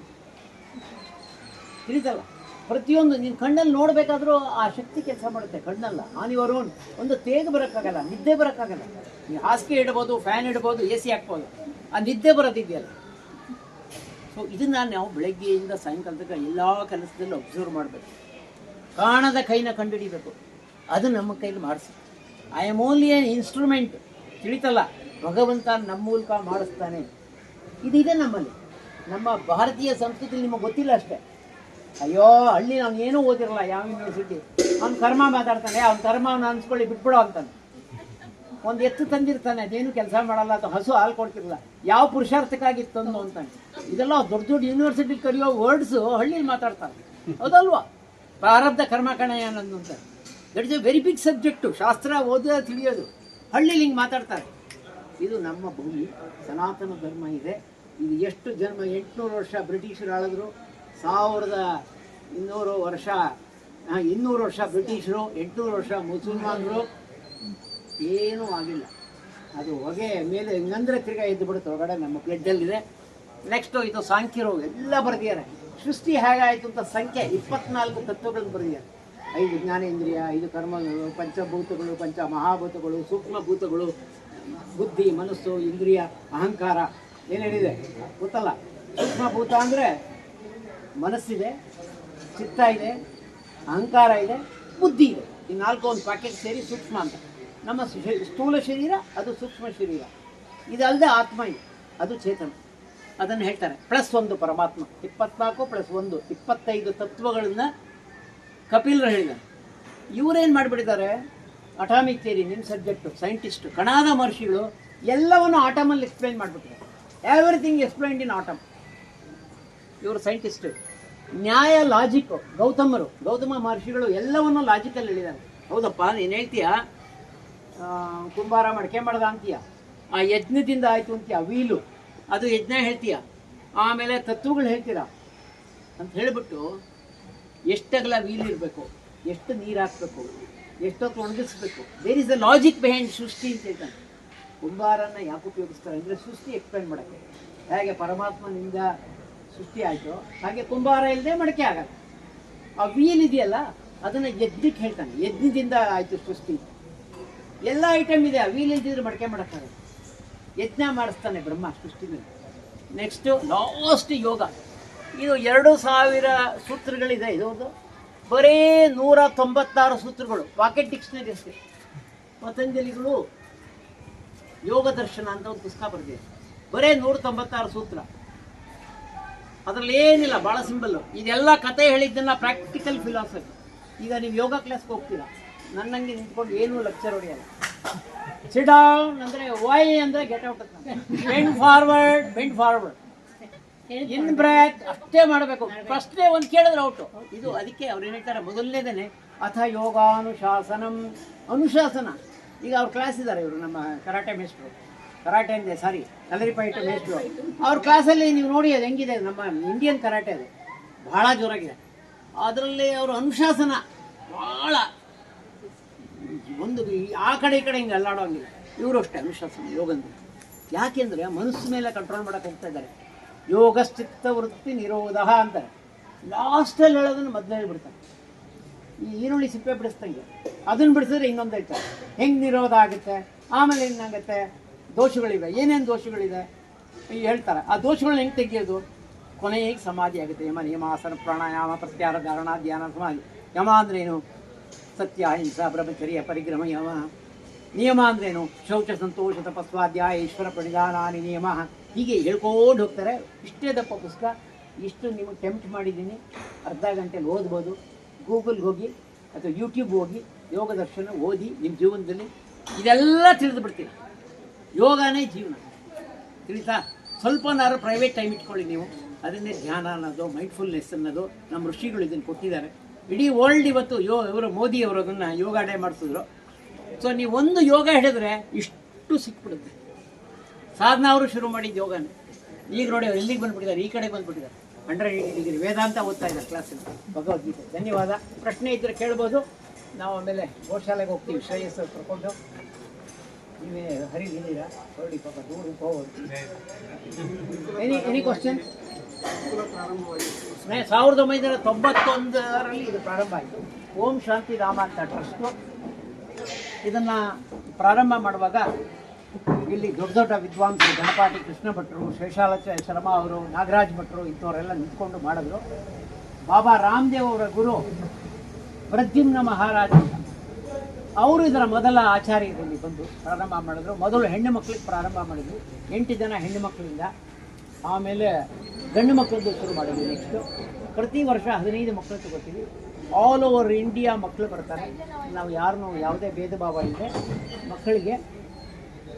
ತಿಳಿತಲ್ಲ? ಪ್ರತಿಯೊಂದು ನೀನು ಕಣ್ಣಲ್ಲಿ ನೋಡಬೇಕಾದ್ರೂ ಆ ಶಕ್ತಿ ಕೆಲಸ ಮಾಡುತ್ತೆ ಕಣ್ಣಲ್ಲ. ಆನಿವರು ಒಂದು ತೇಗ ಬರೋಕ್ಕಾಗಲ್ಲ, ನಿದ್ದೆ ಬರೋಕ್ಕಾಗಲ್ಲ. ನೀವು ಹಾಸಿಗೆ ಇಡ್ಬೋದು, ಫ್ಯಾನ್ ಇಡ್ಬೋದು, ಎ ಸಿ ಹಾಕ್ಬೋದು. ಆ ನಿದ್ದೆ ಬರೋದಿದೆಯಲ್ಲ. ಸೊ ಇದನ್ನು ನಾವು ಬೆಳಗ್ಗೆಯಿಂದ ಸಾಯಂಕಾಲದಾಗ ಎಲ್ಲ ಕೆಲಸದಲ್ಲೂ ಅಬ್ಸರ್ವ್ ಮಾಡಬೇಕು. ಕಾಣದ ಕೈನ ಕಂಡುಹಿಡಿಬೇಕು. ಅದು ನಮ್ಮ ಕೈಲಿ ಮಾಡಿಸಿ. I am only an instrument ತಿಳಿತಲ್ಲ? ಭಗವಂತ ನಮ್ಮ ಮೂಲಕ ಮಾಡಿಸ್ತಾನೆ. ಇದಿದೆ ನಮ್ಮಲ್ಲಿ. ನಮ್ಮ ಭಾರತೀಯ ಸಂಸ್ಕೃತಿ ನಿಮಗೆ ಗೊತ್ತಿಲ್ಲ ಅಷ್ಟೇ. ಅಯ್ಯೋ, ಹಳ್ಳಿ ನಾನು ಏನೂ ಓದಿರಲ್ಲ, ಯಾವ ಯೂನಿವರ್ಸಿಟಿ ಅವ್ನು ಕರ್ಮ ಮಾತಾಡ್ತಾನೆ, ಅವ್ನ ಕರ್ಮ ಅವ್ನು ಅನ್ಸ್ಕೊಳ್ಳಿ, ಬಿಟ್ಬಿಡೋ ಅಂತಾನೆ. ಒಂದು ಎತ್ತು ತಂದಿರ್ತಾನೆ, ಅದೇನು ಕೆಲಸ ಮಾಡಲ್ಲ ಅಥವಾ ಹಸು ಹಾಲು ಕೊಡ್ತಿರಲ್ಲ ಯಾವ ಪುರುಷಾರ್ಥಕ್ಕಾಗಿ ತಂದು ಅಂತಾನೆ. ಇದೆಲ್ಲ ದೊಡ್ಡ ದೊಡ್ಡ ಯೂನಿವರ್ಸಿಟಿ ಕಲಿಯೋ ವರ್ಡ್ಸು ಹಳ್ಳಿಲಿ ಮಾತಾಡ್ತಾರೆ. ಹೌದಲ್ವಾ ಪ್ರಾರಬ್ಧ ಕರ್ಮ ಕಣಯ ಅನ್ನೋದು ಅಂತ. That is a very big subject ಶಾಸ್ತ್ರ ಓದೋ ತಿಳಿಯೋದು. ಹಳ್ಳಿಲಿ ಹಿಂಗೆ ಮಾತಾಡ್ತಾರೆ. ಇದು ನಮ್ಮ ಭೂಮಿ, ಸನಾತನ ಧರ್ಮ ಇದೆ. ಇದು ಎಷ್ಟು ಜನ್ಮ, ಎಂಟುನೂರು ವರ್ಷ ಬ್ರಿಟಿಷರು ಆಳಿದ್ರು. ಸಾವಿರದ ಇನ್ನೂರು ವರ್ಷ ಇನ್ನೂರು ವರ್ಷ ಬ್ರಿಟಿಷರು, ಎಂಟುನೂರು ವರ್ಷ ಮುಸಲ್ಮಾನರು. ಏನೂ ಆಗಿಲ್ಲ. ಅದು ಹೊಗೆ ಮೇಲೆ ಹಿಂಗಂದ್ರೆ ತಿರ್ಗಾ ಎದ್ದು ಬಿಡುತ್ತೆ ಹೊರಗಡೆ, ನಮ್ಮ ಬ್ಲಡ್ಡಲ್ಲಿದೆ ನೆಕ್ಸ್ಟು ಇದು ಸಾಂಖ್ಯರು, ಎಲ್ಲ ಬರೆದಿದ್ದಾರೆ. ಸೃಷ್ಟಿ ಹೇಗಾಯಿತು ಅಂತ ಸಂಖ್ಯೆ ಇಪ್ಪತ್ನಾಲ್ಕು ತತ್ವಗಳನ್ನು ಬರೆದಿದ್ದಾರೆ. ಐದು ಜ್ಞಾನೇಂದ್ರಿಯ, ಐದು ಕರ್ಮಗಳು, ಪಂಚಭೂತಗಳು ಪಂಚ ಮಹಾಭೂತಗಳು ಸೂಕ್ಷ್ಮಭೂತಗಳು, ಬುದ್ಧಿ, ಮನಸ್ಸು, ಇಂದ್ರಿಯ, ಅಹಂಕಾರ. ಏನೇನಿದೆ ಗೊತ್ತಲ್ಲ. ಸೂಕ್ಷ್ಮಭೂತ ಅಂದರೆ ಮನಸ್ಸಿದೆ, ಚಿತ್ತ ಇದೆ, ಅಹಂಕಾರ ಇದೆ, ಬುದ್ಧಿ ಇದೆ. ಈ ನಾಲ್ಕು ಒಂದು ಪ್ಯಾಕೆಟ್ ಸೇರಿ ಸೂಕ್ಷ್ಮ ಅಂತ. ನಮ್ಮ ಸ್ಥೂಲ ಶರೀರ, ಅದು ಸೂಕ್ಷ್ಮ ಶರೀರ. ಇದಲ್ಲದೆ ಆತ್ಮ ಇದೆ. ಅದು ಚೇತನ. ಅದನ್ನು ಹೇಳ್ತಾರೆ. ಪ್ಲಸ್ ಒಂದು ಪರಮಾತ್ಮ. ಇಪ್ಪತ್ನಾಲ್ಕು ಪ್ಲಸ್ ಒಂದು. ಇಪ್ಪತ್ತೈದು ತತ್ವಗಳನ್ನು ಕಪಿಲರು ಹೇಳಿದ್ದಾರೆ. ಇವರೇನು ಮಾಡಿಬಿಟ್ಟಿದ್ದಾರೆ? ಅಟಾಮಿಕ್ ಥಿಯರಿ ನಿಮ್ಮ ಸಬ್ಜೆಕ್ಟು ಸೈಂಟಿಸ್ಟು ಕಣಾದ ಮಹರ್ಷಿಗಳು ಎಲ್ಲವನ್ನು ಆಟಮಲ್ಲಿ ಎಕ್ಸ್ಪ್ಲೈನ್ ಮಾಡಿಬಿಟ್ಟಿದ್ದಾರೆ ಎವ್ರಿಥಿಂಗ್ ಎಕ್ಸ್ಪ್ಲೈನ್ಡ್ ಇನ್ ಆಟಮ್ ಇವರು ಸೈಂಟಿಸ್ಟ್ ನ್ಯಾಯ ಲಾಜಿಕ್ ಗೌತಮರು ಗೌತಮ ಮಹರ್ಷಿಗಳು ಎಲ್ಲವನ್ನು ಲಾಜಿಕಲ್ಲಿ ಹೇಳಿದ್ದಾರೆ. ಹೌದಪ್ಪ ನೀನು ಹೇಳ್ತೀಯಾ? ಕುಂಬಾರ ಮಡಕೆ ಮಾಡ್ದ ಅಂತೀಯ? ಆ ಯಜ್ಞದಿಂದ ಆಯ್ತು ಅಂತೀಯ ವೀಲು? ಅದು ಯಜ್ಞ ಹೇಳ್ತೀಯ? ಆಮೇಲೆ ತತ್ವಗಳು ಹೇಳ್ತೀರಾ? ಅಂತ ಹೇಳಿಬಿಟ್ಟು ಎಷ್ಟಗಲ ವೀಲ್ ಇರಬೇಕು ಎಷ್ಟು ನೀರು ಹಾಕ್ಬೇಕು ಎಷ್ಟೊತ್ತು ಒಣಗಿಸ್ಬೇಕು there is the logic behind srishti ಅಂತ ಹೇಳ್ತಾನೆ. ಕುಂಬಾರನ್ನ ಯಾಕೆ ಉಪಯೋಗಿಸ್ತಾರೆ ಅಂದರೆ ಸೃಷ್ಟಿ ಎಕ್ಸ್ಪ್ಲೈನ್ ಮಾಡೋಕ್ಕೆ. ಹೇಗೆ ಪರಮಾತ್ಮನಿಂದ ಸೃಷ್ಟಿ ಆಯಿತು, ಹಾಗೆ ಕುಂಬಾರ ಇಲ್ಲದೆ ಮಡಕೆ ಆಗಲ್ಲ ಆ ವೀಲ್ ಇದೆಯಲ್ಲ, ಅದನ್ನು ಯಜ್ಞಕ್ಕೆ ಹೇಳ್ತಾನೆ. ಯಜ್ಞದಿಂದ ಆಯಿತು ಸೃಷ್ಟಿ. ಎಲ್ಲ ಐಟಮ್ ಇದೆ ವೀಲ್ ಇಲ್ದಿದ್ರೆ ಮಡಕೆ ಮಾಡೋಕ್ಕಾಗಲ್ಲ. ಯಜ್ಞ ಮಾಡಿಸ್ತಾನೆ ಬ್ರಹ್ಮ ಸೃಷ್ಟಿ ಮೇಲೆ ನೆಕ್ಸ್ಟು ಲಾಸ್ಟ್ ಯೋಗ. ಇದು ಎರಡು ಸಾವಿರ ಸೂತ್ರಗಳಿದೆ ಇದೊಂದು ಬರೀ ನೂರ ತೊಂಬತ್ತಾರು ಸೂತ್ರಗಳು. ಪಾಕೆಟ್ ಡಿಕ್ಷನರಿ ಅಷ್ಟೇ. ಪತಂಜಲಿಗಳು ಯೋಗ ದರ್ಶನ ಅಂತ ಒಂದು ಪುಸ್ತಕ ಬರೆದಿದೆ. ಬರೇ ನೂರ ತೊಂಬತ್ತಾರು ಸೂತ್ರ. ಅದರಲ್ಲಿ ಏನಿಲ್ಲ ಭಾಳ ಸಿಂಪಲ್ಲು ಇದೆಲ್ಲ ಕತೆ ಹೇಳಿದ್ದನ್ನ ಪ್ರಾಕ್ಟಿಕಲ್ ಫಿಲಾಸಫಿ ಈಗ ನೀವು ಯೋಗ ಕ್ಲಾಸ್ಗೆ ಹೋಗ್ತೀರಾ? ನನ್ನಂಗೆ ನಿಂತ್ಕೊಂಡು ಏನೂ ಲೆಕ್ಚರ್ ಹೊಡೆಯಲ್ಲ. ಸಿಟ್ ಡೌನ್ ಅಂದರೆ ವೈ ಅಂದರೆ get out bend forward bend forward in ಬ್ರ್ಯಾಕ್ ಅಷ್ಟೇ ಮಾಡಬೇಕು. ಫಸ್ಟೇ ಒಂದು ಕೇಳಿದ್ರೆ ಔಟು. ಇದು ಅದಕ್ಕೆ ಅವ್ರು ಏನು ಹೇಳ್ತಾರೆ? ಮೊದಲನೇದೇನೆ ಅಥ ಯೋಗಾನುಶಾಸನಂ. ಅನುಶಾಸನ. ಈಗ ಅವ್ರು ಕ್ಲಾಸ್ ಇದ್ದಾರೆ ಇವರು, ನಮ್ಮ ಕರಾಟೆ ಮೇಸ್ಟ್ರು ಕರಾಟೆ ಅಂದೆ ಸಾರಿ ಕಲರಿಪೈಟ್ ಮೇಸ್ಟ್ರು ಅವ್ರ ಕ್ಲಾಸಲ್ಲಿ ನೀವು ನೋಡಿ ಅದು ಹೆಂಗಿದೆ, ನಮ್ಮ ಇಂಡಿಯನ್ ಕರಾಟೆ ಅದು. ಭಾಳ ಜೋರಾಗಿದೆ. ಅದರಲ್ಲಿ ಅವರು ಅನುಶಾಸನ ಭಾಳ ಒಂದು ಆ ಕಡೆ ಈ ಕಡೆ ಹಿಂಗೆ ಅಲ್ಲಾಡೋಂಗಿಲ್ಲ. ಇವರು ಅಷ್ಟೇ ಅನುಶಾಸನ, ಯೋಗಂದ್ರೆ. ಯಾಕೆಂದರೆ ಮನಸ್ಸು ಮೇಲೆ ಕಂಟ್ರೋಲ್ ಮಾಡೋಕೆ ಹೋಗ್ತಾ ಇದ್ದಾರೆ. ಯೋಗಶ್ಚಿತ್ತ ವೃತ್ತಿ ನಿರೋಧ ಅಂತಾರೆ. ಲಾಸ್ಟಲ್ಲಿ ಹೇಳೋದನ್ನು ಮೊದಲು ಹೇಳ್ಬಿಡ್ತಾರೆ. ಈ ಈರುಳ್ಳಿ ಸಿಪ್ಪೆ ಬಿಡಿಸ್ದಂಗೆ. ಅದನ್ನು ಬಿಡಿಸಿದ್ರೆ ಇನ್ನೊಂದು ಐತೆ. ಹೆಂಗೆ ನಿರೋಧ ಆಗುತ್ತೆ? ಆಮೇಲೆ ಏನಾಗುತ್ತೆ? ದೋಷಗಳಿವೆ. ಏನೇನು ದೋಷಗಳಿದೆ? ಹೇಳ್ತಾರೆ. ಆ ದೋಷಗಳನ್ನ ಹೆಂಗೆ ತೆಗಿಯೋದು? ಕೊನೆಗೆ ಸಮಾಧಿ ಆಗುತ್ತೆ. ಯಮ, ನಿಯಮಾಸನ, ಪ್ರಾಣಾಯಾಮ ಪ್ರತ್ಯಾರ ಧಾರಣ, ಧ್ಯಾನ, ಸಮಾಧಿ. ಯಮ ಅಂದ್ರೇನು ಸತ್ಯ, ಅಹಿಂಸಾ, ಬ್ರಹ್ಮಚರ್ಯ ಪರಿಗ್ರಹ ಯಮ. ನಿಯಮ ಅಂದ್ರೇನು ಶೌಚ, ಸಂತೋಷ, ತಪಸ್ವಾಧ್ಯಾಯ, ಈಶ್ವರ ಪ್ರಣಿಧಾನಾನಿ ನಿಯಮ. ಹೀಗೆ ಹೇಳ್ಕೊಂಡು ಹೋಗ್ತಾರೆ. ಇಷ್ಟೇ ದಪ್ಪ ಪುಸ್ತಕ. ಇಷ್ಟು ನಿಮಗೆ ಟೆಂಪ್ಟ್ ಮಾಡಿದ್ದೀನಿ. ಅರ್ಧ ಗಂಟೆಗೆ ಓದ್ಬೋದು. ಗೂಗಲ್ಗೆ ಹೋಗಿ ಅಥವಾ ಯೂಟ್ಯೂಬ್ ಹೋಗಿ ಯೋಗ ದರ್ಶನ ಓದಿ ನಿಮ್ಮ ಜೀವನದಲ್ಲಿ ಇದೆಲ್ಲ ತಿಳಿದು ಬಿಡ್ತೀರಿ ಯೋಗನೇ ಜೀವನ. ತಿಳಿತಾ? ಸ್ವಲ್ಪನಾರು ಪ್ರೈವೇಟ್ ಟೈಮ್ ಇಟ್ಕೊಳ್ಳಿ ನೀವು. ಅದನ್ನೇ ಧ್ಯಾನ ಅನ್ನೋದು ಮೈಂಡ್ಫುಲ್ನೆಸ್ ಅನ್ನೋದು ನಮ್ಮ ಋಷಿಗಳು ಇದನ್ನು ಕೊಟ್ಟಿದ್ದಾರೆ. ಇಡೀ ವರ್ಲ್ಡ್ ಇವತ್ತು ಯೋ ಇವರು ಮೋದಿ ಅವರು ಅದನ್ನು ಯೋಗ ಡೇ ಮಾಡಿಸಿದ್ರು. ಸೊ ನೀವು ಒಂದು ಯೋಗ ಹಿಡಿದ್ರೆ ಇಷ್ಟು ಸಿಕ್ಬಿಡುತ್ತೆ. ಸಾಧನ ಅವರು ಶುರು ಮಾಡಿದ್ದು ಯೋಗನೇ. ಈಗ ನೋಡಿ ಅವ್ರು ಎಲ್ಲಿಗೆ ಬಂದ್ಬಿಟ್ಟಿದ್ದಾರೆ? ಈ ಕಡೆ ಬಂದ್ಬಿಟ್ಟಿದ್ದಾರೆ. ಹಂಡ್ರೆಡ್ ಏಯ್ಟಿ ಡಿಗ್ರಿ ವೇದಾಂತ ಓದ್ತಾ ಇದ್ದಾರೆ ಕ್ಲಾಸಲ್ಲಿ ಭಗವದ್ಗೀತೆ. ಧನ್ಯವಾದ. ಪ್ರಶ್ನೆ ಇದ್ದರೆ ಕೇಳ್ಬೋದು. ನಾವು ಆಮೇಲೆ ಗೋಶಾಲೆಗೆ ಹೋಗ್ತೀವಿ. ಶ್ರೇಯಸ್ ಕರ್ಕೊಂಡು. ನೀವೇ ಹರಿದಿದ್ದೀರಾ ಹೊರಡಿ ಪಾಪ ದೂರ ಹೋಗೋದು ಎನಿ ಎನಿ ಕ್ವಶನ್ ಸಾವಿರದ ಒಂಬೈನೂರ ತೊಂಬತ್ತೊಂದರಲ್ಲಿ ಇದು ಪ್ರಾರಂಭ ಆಯಿತು. ಓಂ ಶಾಂತಿ ರಾಮ ಅಂತ ಟ್ರಸ್ಟು. ಇದನ್ನು ಪ್ರಾರಂಭ ಮಾಡುವಾಗ ಇಲ್ಲಿ ದೊಡ್ಡ ದೊಡ್ಡ ವಿದ್ವಾಂಸರು ಗಣಪಾಟಿ ಕೃಷ್ಣ ಭಟ್ರು ಶೇಷಾಲಚ ಶರ್ಮಾ ಅವರು ನಾಗರಾಜ್ ಭಟ್ರು ಇಂಥವರೆಲ್ಲ ನಿಂತ್ಕೊಂಡು ಮಾಡಿದ್ರು. ಬಾಬಾ ರಾಮದೇವ್ ಅವರ ಗುರು ಪ್ರದ್ಯುಮ್ನ ಮಹಾರಾಜ. ಅವರು ಇದರ ಮೊದಲ ಆಚಾರ್ಯರಲ್ಲಿ ಬಂದು ಪ್ರಾರಂಭ ಮಾಡಿದ್ರು. ಮೊದಲು ಹೆಣ್ಣು ಮಕ್ಕಳಿಗೆ ಪ್ರಾರಂಭ ಮಾಡಿದ್ರು. ಎಂಟು ಜನ ಹೆಣ್ಣು ಮಕ್ಕಳಿಂದ ಆಮೇಲೆ ಗಂಡು ಮಕ್ಕಳದ್ದು ಶುರು ಮಾಡಿದ್ವಿ ನೆಕ್ಸ್ಟು. ಪ್ರತಿ ವರ್ಷ ಹದಿನೈದು ಮಕ್ಕಳು ತಗೋತೀವಿ. ಆಲ್ ಓವರ್ ಇಂಡಿಯಾ ಮಕ್ಕಳು ಬರ್ತಾರೆ. ನಾವು ಯಾರನ್ನೂ ಯಾವುದೇ ಭೇದ ಭಾವ ಇಲ್ಲದೆ ಮಕ್ಕಳಿಗೆ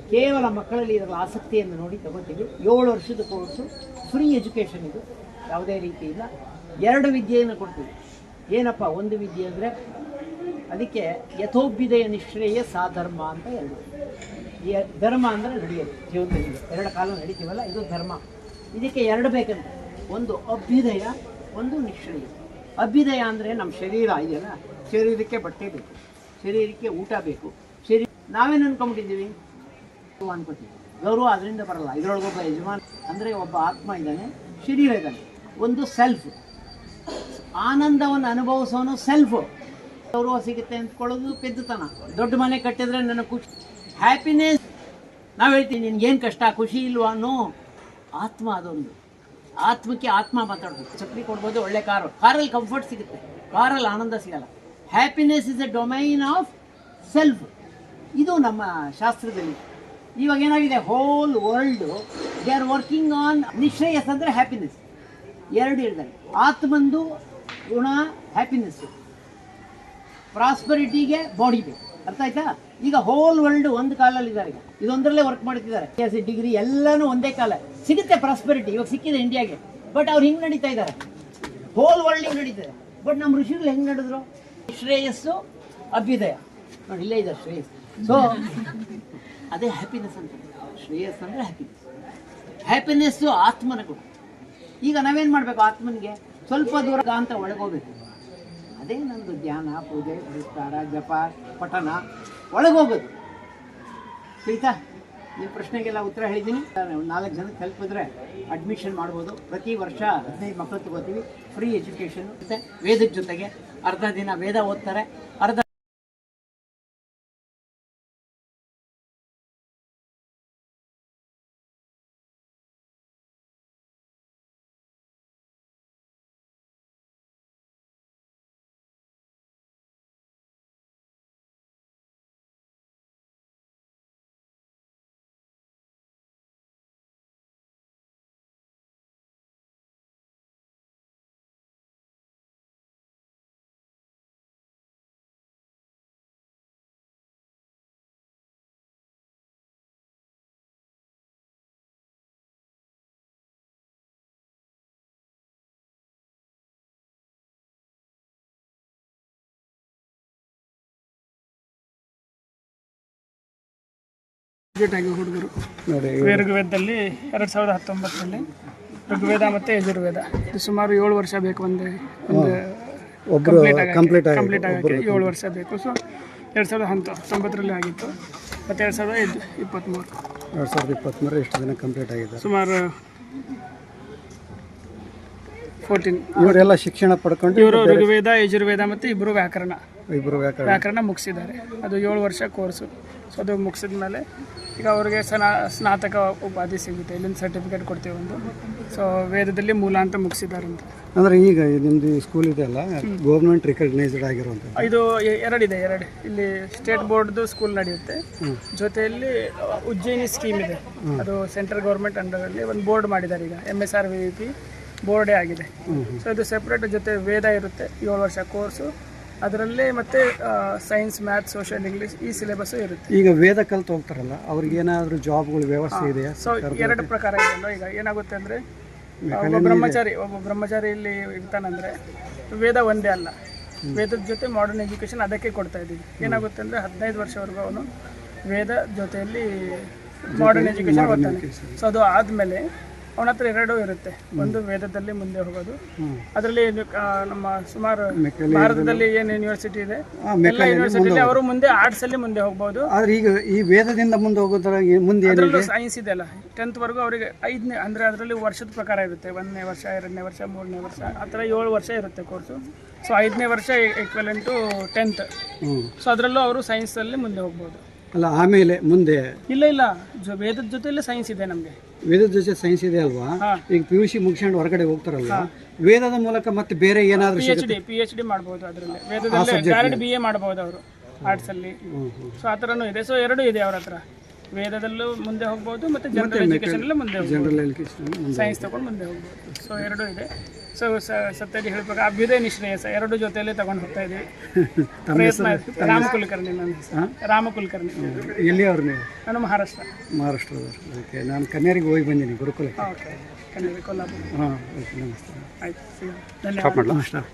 ಕೇವಲ ಮಕ್ಕಳಲ್ಲಿ ಇದರ ಆಸಕ್ತಿಯನ್ನು ನೋಡಿ ತಗೋತೀವಿ. ಏಳು ವರ್ಷದ ಕೋರ್ಸು ಫ್ರೀ ಎಜುಕೇಷನ್ ಇದು. ಯಾವುದೇ ರೀತಿ ಇಲ್ಲ. ಎರಡು ವಿದ್ಯೆಯನ್ನು ಕೊಡ್ತೀವಿ. ಏನಪ್ಪ, ಒಂದು ವಿದ್ಯೆ ಅಂದರೆ ಅದಕ್ಕೆ ಯಥೋಭ್ಯುದಯ ನಿಶ್ರೇಯ ಸಾಧರ್ಮ ಅಂತ ಎರಡು. ಈ ಧರ್ಮ ಅಂದರೆ ನಡೆಯೋದು, ಜೀವನದಲ್ಲಿ. ಎರಡು ಕಾಲ ನಡೀತೀವಲ್ಲ, ಇದು ಧರ್ಮ. ಇದಕ್ಕೆ ಎರಡು ಬೇಕಂತ ಒಂದು ಅಭ್ಯುದಯ, ಒಂದು ನಿಶ್ರೇಯ ಅಭ್ಯುದಯ ಅಂದರೆ ನಮ್ಮ ಶರೀರ, ಇದೆಯಲ್ಲ? ಶರೀರಕ್ಕೆ ಬಟ್ಟೆ ಬೇಕು, ಶರೀರಕ್ಕೆ ಊಟ ಬೇಕು. ಶರೀರ ನಾವೇನು ಅನ್ಕೊಂಬಿಟ್ಟಿದ್ದೀವಿ ಅಂದ್ಕೊತೀವಿ ಗೌರವ ಅದರಿಂದ ಬರಲ್ಲ. ಇದರೊಳಗೊಬ್ಬ ಯಜಮಾನ್ ಅಂದರೆ ಒಬ್ಬ ಆತ್ಮ ಇದ್ದಾನೆ, ಶರೀರ ಇದ್ದಾನೆ. ಒಂದು ಸೆಲ್ಫ್ ಆನಂದವನ್ನು ಅನುಭವಿಸೋನು ಸೆಲ್ಫ್ ಗೌರವ ಸಿಗುತ್ತೆ ಅಂದ್ಕೊಳ್ಳೋದು ಪೆದ್ದುತನ. ದೊಡ್ಡ ಮನೆ ಕಟ್ಟಿದ್ರೆ ನನಗೆ ಖುಷಿ. ಹ್ಯಾಪಿನೆಸ್ ನಾವು ಹೇಳ್ತೀನಿ ನಿನಗೇನು ಕಷ್ಟ, ಖುಷಿ ಇಲ್ವಾ ಅನ್ನೋ ಆತ್ಮ ಅದೊಂದು. ಆತ್ಮಕ್ಕೆ ಆತ್ಮ ಮಾತಾಡ್ಬೋದು ಚಕ್ರಿ ಕೊಡ್ಬೋದು, ಒಳ್ಳೆ ಕಾರು. ಕಾರಲ್ಲಿ ಕಂಫರ್ಟ್ ಸಿಗುತ್ತೆ. ಕಾರಲ್ಲಿ ಆನಂದ ಸಿಗಲ್ಲ. Happiness is a domain of self ಇದು ನಮ್ಮ ಶಾಸ್ತ್ರದಲ್ಲಿ. ಇವಾಗ ಏನಾಗಿದೆ? Whole world they are working on nishreyas ಅಂದರೆ ಹ್ಯಾಪಿನೆಸ್ ಎರಡು ಹೇಳಿದ್ದಾರೆ ಆತ್ಮಂದು ಗುಣ ಹ್ಯಾಪಿನೆಸ್ಸು ಪ್ರಾಸ್ಪರಿಟಿಗೆ ಬಾಡಿ ಬೇಕು ಅರ್ಥ ಆಯ್ತಾ? ಈಗ ಹೋಲ್ ವರ್ಲ್ಡ್ ಒಂದು ಕಾಲಲ್ಲಿ ಇದ್ದಾರೆ ಈಗ. ಇದೊಂದರಲ್ಲೇ ವರ್ಕ್ ಮಾಡ್ತಿದ್ದಾರೆ. ಎಸ್ ಡಿಗ್ರಿ ಎಲ್ಲನೂ ಒಂದೇ ಕಾಲ. ಸಿಗುತ್ತೆ ಪ್ರಾಸ್ಪರಿಟಿ ಇವಾಗ ಸಿಕ್ಕಿದೆ ಇಂಡಿಯಾಗೆ ಬಟ್ ಅವ್ರು ಹಿಂಗೆ ನಡೀತಾ ಇದ್ದಾರೆ. ಹೋಲ್ ವರ್ಲ್ಡ್ ಹಿಂಗೆ ನಡೀತಾರೆ ಬಟ್ ನಮ್ಮ ಋಷಿಗಳು ಹೆಂಗೆ ನಡೆದ್ರು? ಶ್ರೇಯಸ್ಸು ಅಭ್ಯುದಯ. ನೋಡಿ, ಇಲ್ಲೇ ಇದೆ ಶ್ರೇಯಸ್ ಸೊ ಅದೇ ಹ್ಯಾಪಿನೆಸ್ ಅಂತ. ಶ್ರೇಯಸ್ ಅಂದರೆ ಹ್ಯಾಪಿನೆಸ್ ಹ್ಯಾಪಿನೆಸ್ಸು ಆತ್ಮನ ಈಗ ನಾವೇನ್ ಮಾಡಬೇಕು ಆತ್ಮನಿಗೆ? ಸ್ವಲ್ಪ ದೂರ ಅಂತ ಒಳಗೋಗ್ಬೇಕು. ಅದೇ ನಂದು ಧ್ಯಾನ, ಪೂಜೆ ಪುರಸ್ಕಾರ ಜಪ ಪಠನ ಒಳಗೋಗೋದು ತಿಳಿತಾ ನಿಮ್ಮ ಪ್ರಶ್ನೆಗೆಲ್ಲ ಉತ್ತರ ಹೇಳಿದ್ದೀನಿ. ನಾಲ್ಕು ಜನಕ್ಕೆ ತಲುಪಿದ್ರೆ ಅಡ್ಮಿಷನ್ ಮಾಡ್ಬೋದು. ಪ್ರತಿ ವರ್ಷ ಹದಿನೈದು ಮಕ್ಕಳು ತಗೋತೀವಿ. ಫ್ರೀ ಎಜುಕೇಷನ್ ಮತ್ತು ವೇದದ ಜೊತೆಗೆ ಅರ್ಧ ದಿನ ವೇದ ಓದ್ತಾರೆ. ಅರ್ಧ ಹುಡುಗರು. ಋಗ್ವೇದದಲ್ಲಿ ಎರಡು ಸಾವಿರದ ಹತ್ತೊಂಬತ್ತರಲ್ಲಿ ಋಗ್ವೇದ ಮತ್ತೆ ಯಜುರ್ವೇದ. ಇದು ಸುಮಾರು ಏಳು ವರ್ಷ ಬೇಕು ಒಂದು ಒಬ್ಬರು ಕಂಪ್ಲೀಟ್ ಆಗಿ ಕಂಪ್ಲೀಟ್ ಆಗೋಕ್ಕೆ ಏಳು ವರ್ಷ ಬೇಕು. ಸೊ ಎರಡು ಸಾವಿರದ ಹತ್ತು ಹತ್ತೊಂಬತ್ತರಲ್ಲಿ ಆಗಿತ್ತು. ಮತ್ತೆ ಎರಡು ಸಾವಿರದ ಇಪ್ಪತ್ಮೂರು. ಇಪ್ಪತ್ತ್ಮೂರು ಎರಡು ಸಾವಿರದ ಇಪ್ಪತ್ತ್ಮೂರು ಎಷ್ಟು ದಿನ ಕಂಪ್ಲೀಟ್ ಆಗಿದೆ ಸುಮಾರು ಫೋರ್ಟೀನ್ ಇವರೆಲ್ಲ ಶಿಕ್ಷಣ ಪಡ್ಕೊಂಡು ಇವರು ಋಗ್ವೇದ ಯಜುರ್ವೇದ ಮತ್ತು ಇಬ್ಬರು ವ್ಯಾಕರಣ. ಇಬ್ಬರು ವ್ಯಾಕರಣ. ವ್ಯಾಕರಣ ಮುಗಿಸಿದ್ದಾರೆ. ಅದು ಏಳು ವರ್ಷ ಕೋರ್ಸು. ಸೊ ಅದು ಮುಗಿಸಿದ ಮೇಲೆ ಈಗ ಅವ್ರಿಗೆ ಸ್ನಾ ಸ್ನಾತಕ ಉಪಾಧಿ ಸಿಗುತ್ತೆ ಇಲ್ಲಿಂದ ಸರ್ಟಿಫಿಕೇಟ್ ಕೊಡ್ತೀವಿ ಒಂದು. ಸೊ ವೇದದಲ್ಲಿ ಮೂಲ ಅಂತ ಮುಗಿಸಿದ್ದಾರೆ ಅಂತ ಅಂದರೆ ಈಗ ನಿಮ್ಮದು ಸ್ಕೂಲ್ ಇದೆ ಅಲ್ಲ ಗೌರ್ಮೆಂಟ್ ರಿಕಗ್ನೈಸ್ಡ್ ಆಗಿರುವಂಥ ಇದು ಎರಡಿದೆ ಎರಡು. ಇಲ್ಲಿ ಸ್ಟೇಟ್ ಬೋರ್ಡ್ದು ಸ್ಕೂಲ್ ನಡೆಯುತ್ತೆ. ಜೊತೆಯಲ್ಲಿ ಉಜ್ಜಯಿನಿ ಸ್ಕೀಮ್ ಇದೆ. ಅದು ಸೆಂಟ್ರಲ್ ಗೌರ್ಮೆಂಟ್ ಅಂಡರಲ್ಲಿ ಒಂದು ಬೋರ್ಡ್ ಮಾಡಿದ್ದಾರೆ ಈಗ M S R V P ಬೋರ್ಡೇ ಆಗಿದೆ. ಸೊ ಇದು ಸೆಪ್ರೇಟ್ ಜೊತೆ ವೇದ ಇರುತ್ತೆ ಏಳು ವರ್ಷ ಕೋರ್ಸು ಅದರಲ್ಲೇ ಮತ್ತೆ ಸೈನ್ಸ್ ಮ್ಯಾಥ್ಸ್ ಸೋಷಿಯಲ್ ಇಂಗ್ಲೀಷ್ ಈ ಸಿಲೆಬಸ್ ಇರುತ್ತೆ. ಈಗ ವೇದ ಕಲ್ತು ಹೋಗ್ತಾರಲ್ಲ ಅವ್ರಿಗೆ ಏನಾದರೂ ಜಾಬ್ಗಳು ವ್ಯವಸ್ಥೆ ಇದೆಯಾ? ಸೊ ಎರಡು ಪ್ರಕಾರ ಇದೆ ಈಗ ಏನಾಗುತ್ತೆ ಅಂದರೆ ಒಬ್ಬ ಬ್ರಹ್ಮಚಾರಿ ಒಬ್ಬ ಬ್ರಹ್ಮಚಾರಿ ಇಲ್ಲಿ ಇರ್ತಾನಂದ್ರೆ ವೇದ ಒಂದೇ ಅಲ್ಲ. ವೇದದ ಜೊತೆ ಮಾಡರ್ನ್ ಎಜುಕೇಷನ್ ಅದಕ್ಕೆ ಕೊಡ್ತಾ ಇದ್ದೀವಿ. ಏನಾಗುತ್ತೆ ಅಂದರೆ ಹದಿನೈದು ವರ್ಷವರೆಗೂ ಅವನು ವೇದ ಜೊತೆಯಲ್ಲಿ ಮಾಡರ್ನ್ ಎಜುಕೇಷನ್ ಓದ್ತಾನೆ. ಸೊ ಅದು ಆದಮೇಲೆ ಅವನ ಹತ್ರ ಎರಡೂ ಇರುತ್ತೆ. ಒಂದು ವೇದದಲ್ಲಿ ಮುಂದೆ ಹೋಗೋದು. ಅದರಲ್ಲಿ ನಮ್ಮ ಸುಮಾರು ಭಾರತದಲ್ಲಿ ಏನು ಯೂನಿವರ್ಸಿಟಿ ಇದೆ? ಎಲ್ಲ ಯೂನಿವರ್ಸಿಟಿಯಲ್ಲಿ ಅವರು ಮುಂದೆ ಆರ್ಟ್ಸ್ ಅಲ್ಲಿ ಮುಂದೆ ಹೋಗ್ಬೋದು. ಆದ್ರೆ ಈಗ ಈ ವೇದದಿಂದ ಮುಂದೆ ಹೋಗೋದ್ರ ಮುಂದೆ ಅದರಲ್ಲೂ ಸೈನ್ಸ್ ಇದೆಯಲ್ಲ ಟೆಂತ್ವರೆಗೂ ಅವರಿಗೆ ಐದನೇ ಅಂದ್ರೆ ಅದರಲ್ಲಿ ವರ್ಷದ ಪ್ರಕಾರ ಇರುತ್ತೆ. ಒಂದನೇ ವರ್ಷ ಎರಡನೇ ವರ್ಷ ಮೂರನೇ ವರ್ಷ ಆ ಥರ ಏಳು ವರ್ಷ ಇರುತ್ತೆ ಕೋರ್ಸು ಸೊ ಐದನೇ ವರ್ಷ ಈಕ್ವಲೆಂಟ್ ಟು ಟೆಂತ್ ಸೊ ಅದರಲ್ಲೂ ಅವರು ಸೈನ್ಸಲ್ಲಿ ಮುಂದೆ ಹೋಗ್ಬೋದು. ಅಲ್ಲ ಆಮೇಲೆ ಮುಂದೆ. ಇಲ್ಲ ಇಲ್ಲ. ಜೊ ವೇದದ ಜೊತೆಯಲ್ಲಿ ಸೈನ್ಸ್ ಇದೆ ನಮಗೆ. ವೇದದ ಜೊತೆ ಸೈನ್ಸ್ ಇದೆ ಅಲ್ವಾ? ಈಗ ಪಿ ಯು ಸಿ ಮುಗಿಸ್ಕೊಂಡು ಹೊರಗಡೆ ಹೋಗ್ತಾರಲ್ಲ ವೇದದ ಮೂಲಕ ಮತ್ತೆ ಬೇರೆ ಏನಾದರೂ P H D P H D ಮಾಡ್ಬೋದು ಅದರಲ್ಲಿ. ವೇದದಲ್ಲಿ ಡೈರೆಕ್ಟ್ ಬಿ ಎ ಮಾಡ್ಬೋದು ಅವರು ಆರ್ಟ್ಸಲ್ಲಿ ಸೊ ಆ ಥರನೂ ಇದೆ. ಸೊ ಎರಡೂ ಇದೆ ಅವ್ರ ಹತ್ರ. ವೇದದಲ್ಲೂ ಮುಂದೆ ಹೋಗ್ಬೋದು ಮತ್ತೆ ಜನರಲ್ ಎಜುಕೇಷನಲ್ಲೂ ಮುಂದೆ ಹೋಗ್ಬೋದು. ಜನರಲ್ ಎಜುಕೇಶನ್ ಸೈನ್ಸ್ ತಗೊಂಡು ಮುಂದೆ ಹೋಗ್ಬೋದು. ಸೊ ಎರಡೂ ಇದೆ. ಸೊ ಸತ್ಯಜಿ ಹೇಳ್ಬೇಕು ಅಭ್ಯುದಯ ನಿಶ್ರೇಯಸ ಎರಡು ಜೊತೆಯಲ್ಲೇ ತಗೊಂಡು ಹೋಗ್ತಾ ಇದ್ದೀವಿ ಪ್ರಯತ್ನ ರಾಮ ಕುಲಕರ್ಣಿ ನನ್ನ ರಾಮ ಕುಲಕರ್ಣಿ. ಎಲ್ಲಿ ಅವ್ರು ನೀವು? ನಾನು ಮಹಾರಾಷ್ಟ್ರ. ಮಹಾರಾಷ್ಟ್ರದವ್ರು. ಓಕೆ ನಾನು ಕನ್ಯಾರಿಗೆ ಹೋಗಿ ಬಂದೀನಿ ಗುರುಕುಲ ಓಕೆ ಕನ್ಯಾರಿ ಕೊಲ್ಲಾಪುರ. ಹಾಂ ಓಕೆ ನಮಸ್ತೆ. ಆಯ್ತು ಧನ್ಯವಾದ.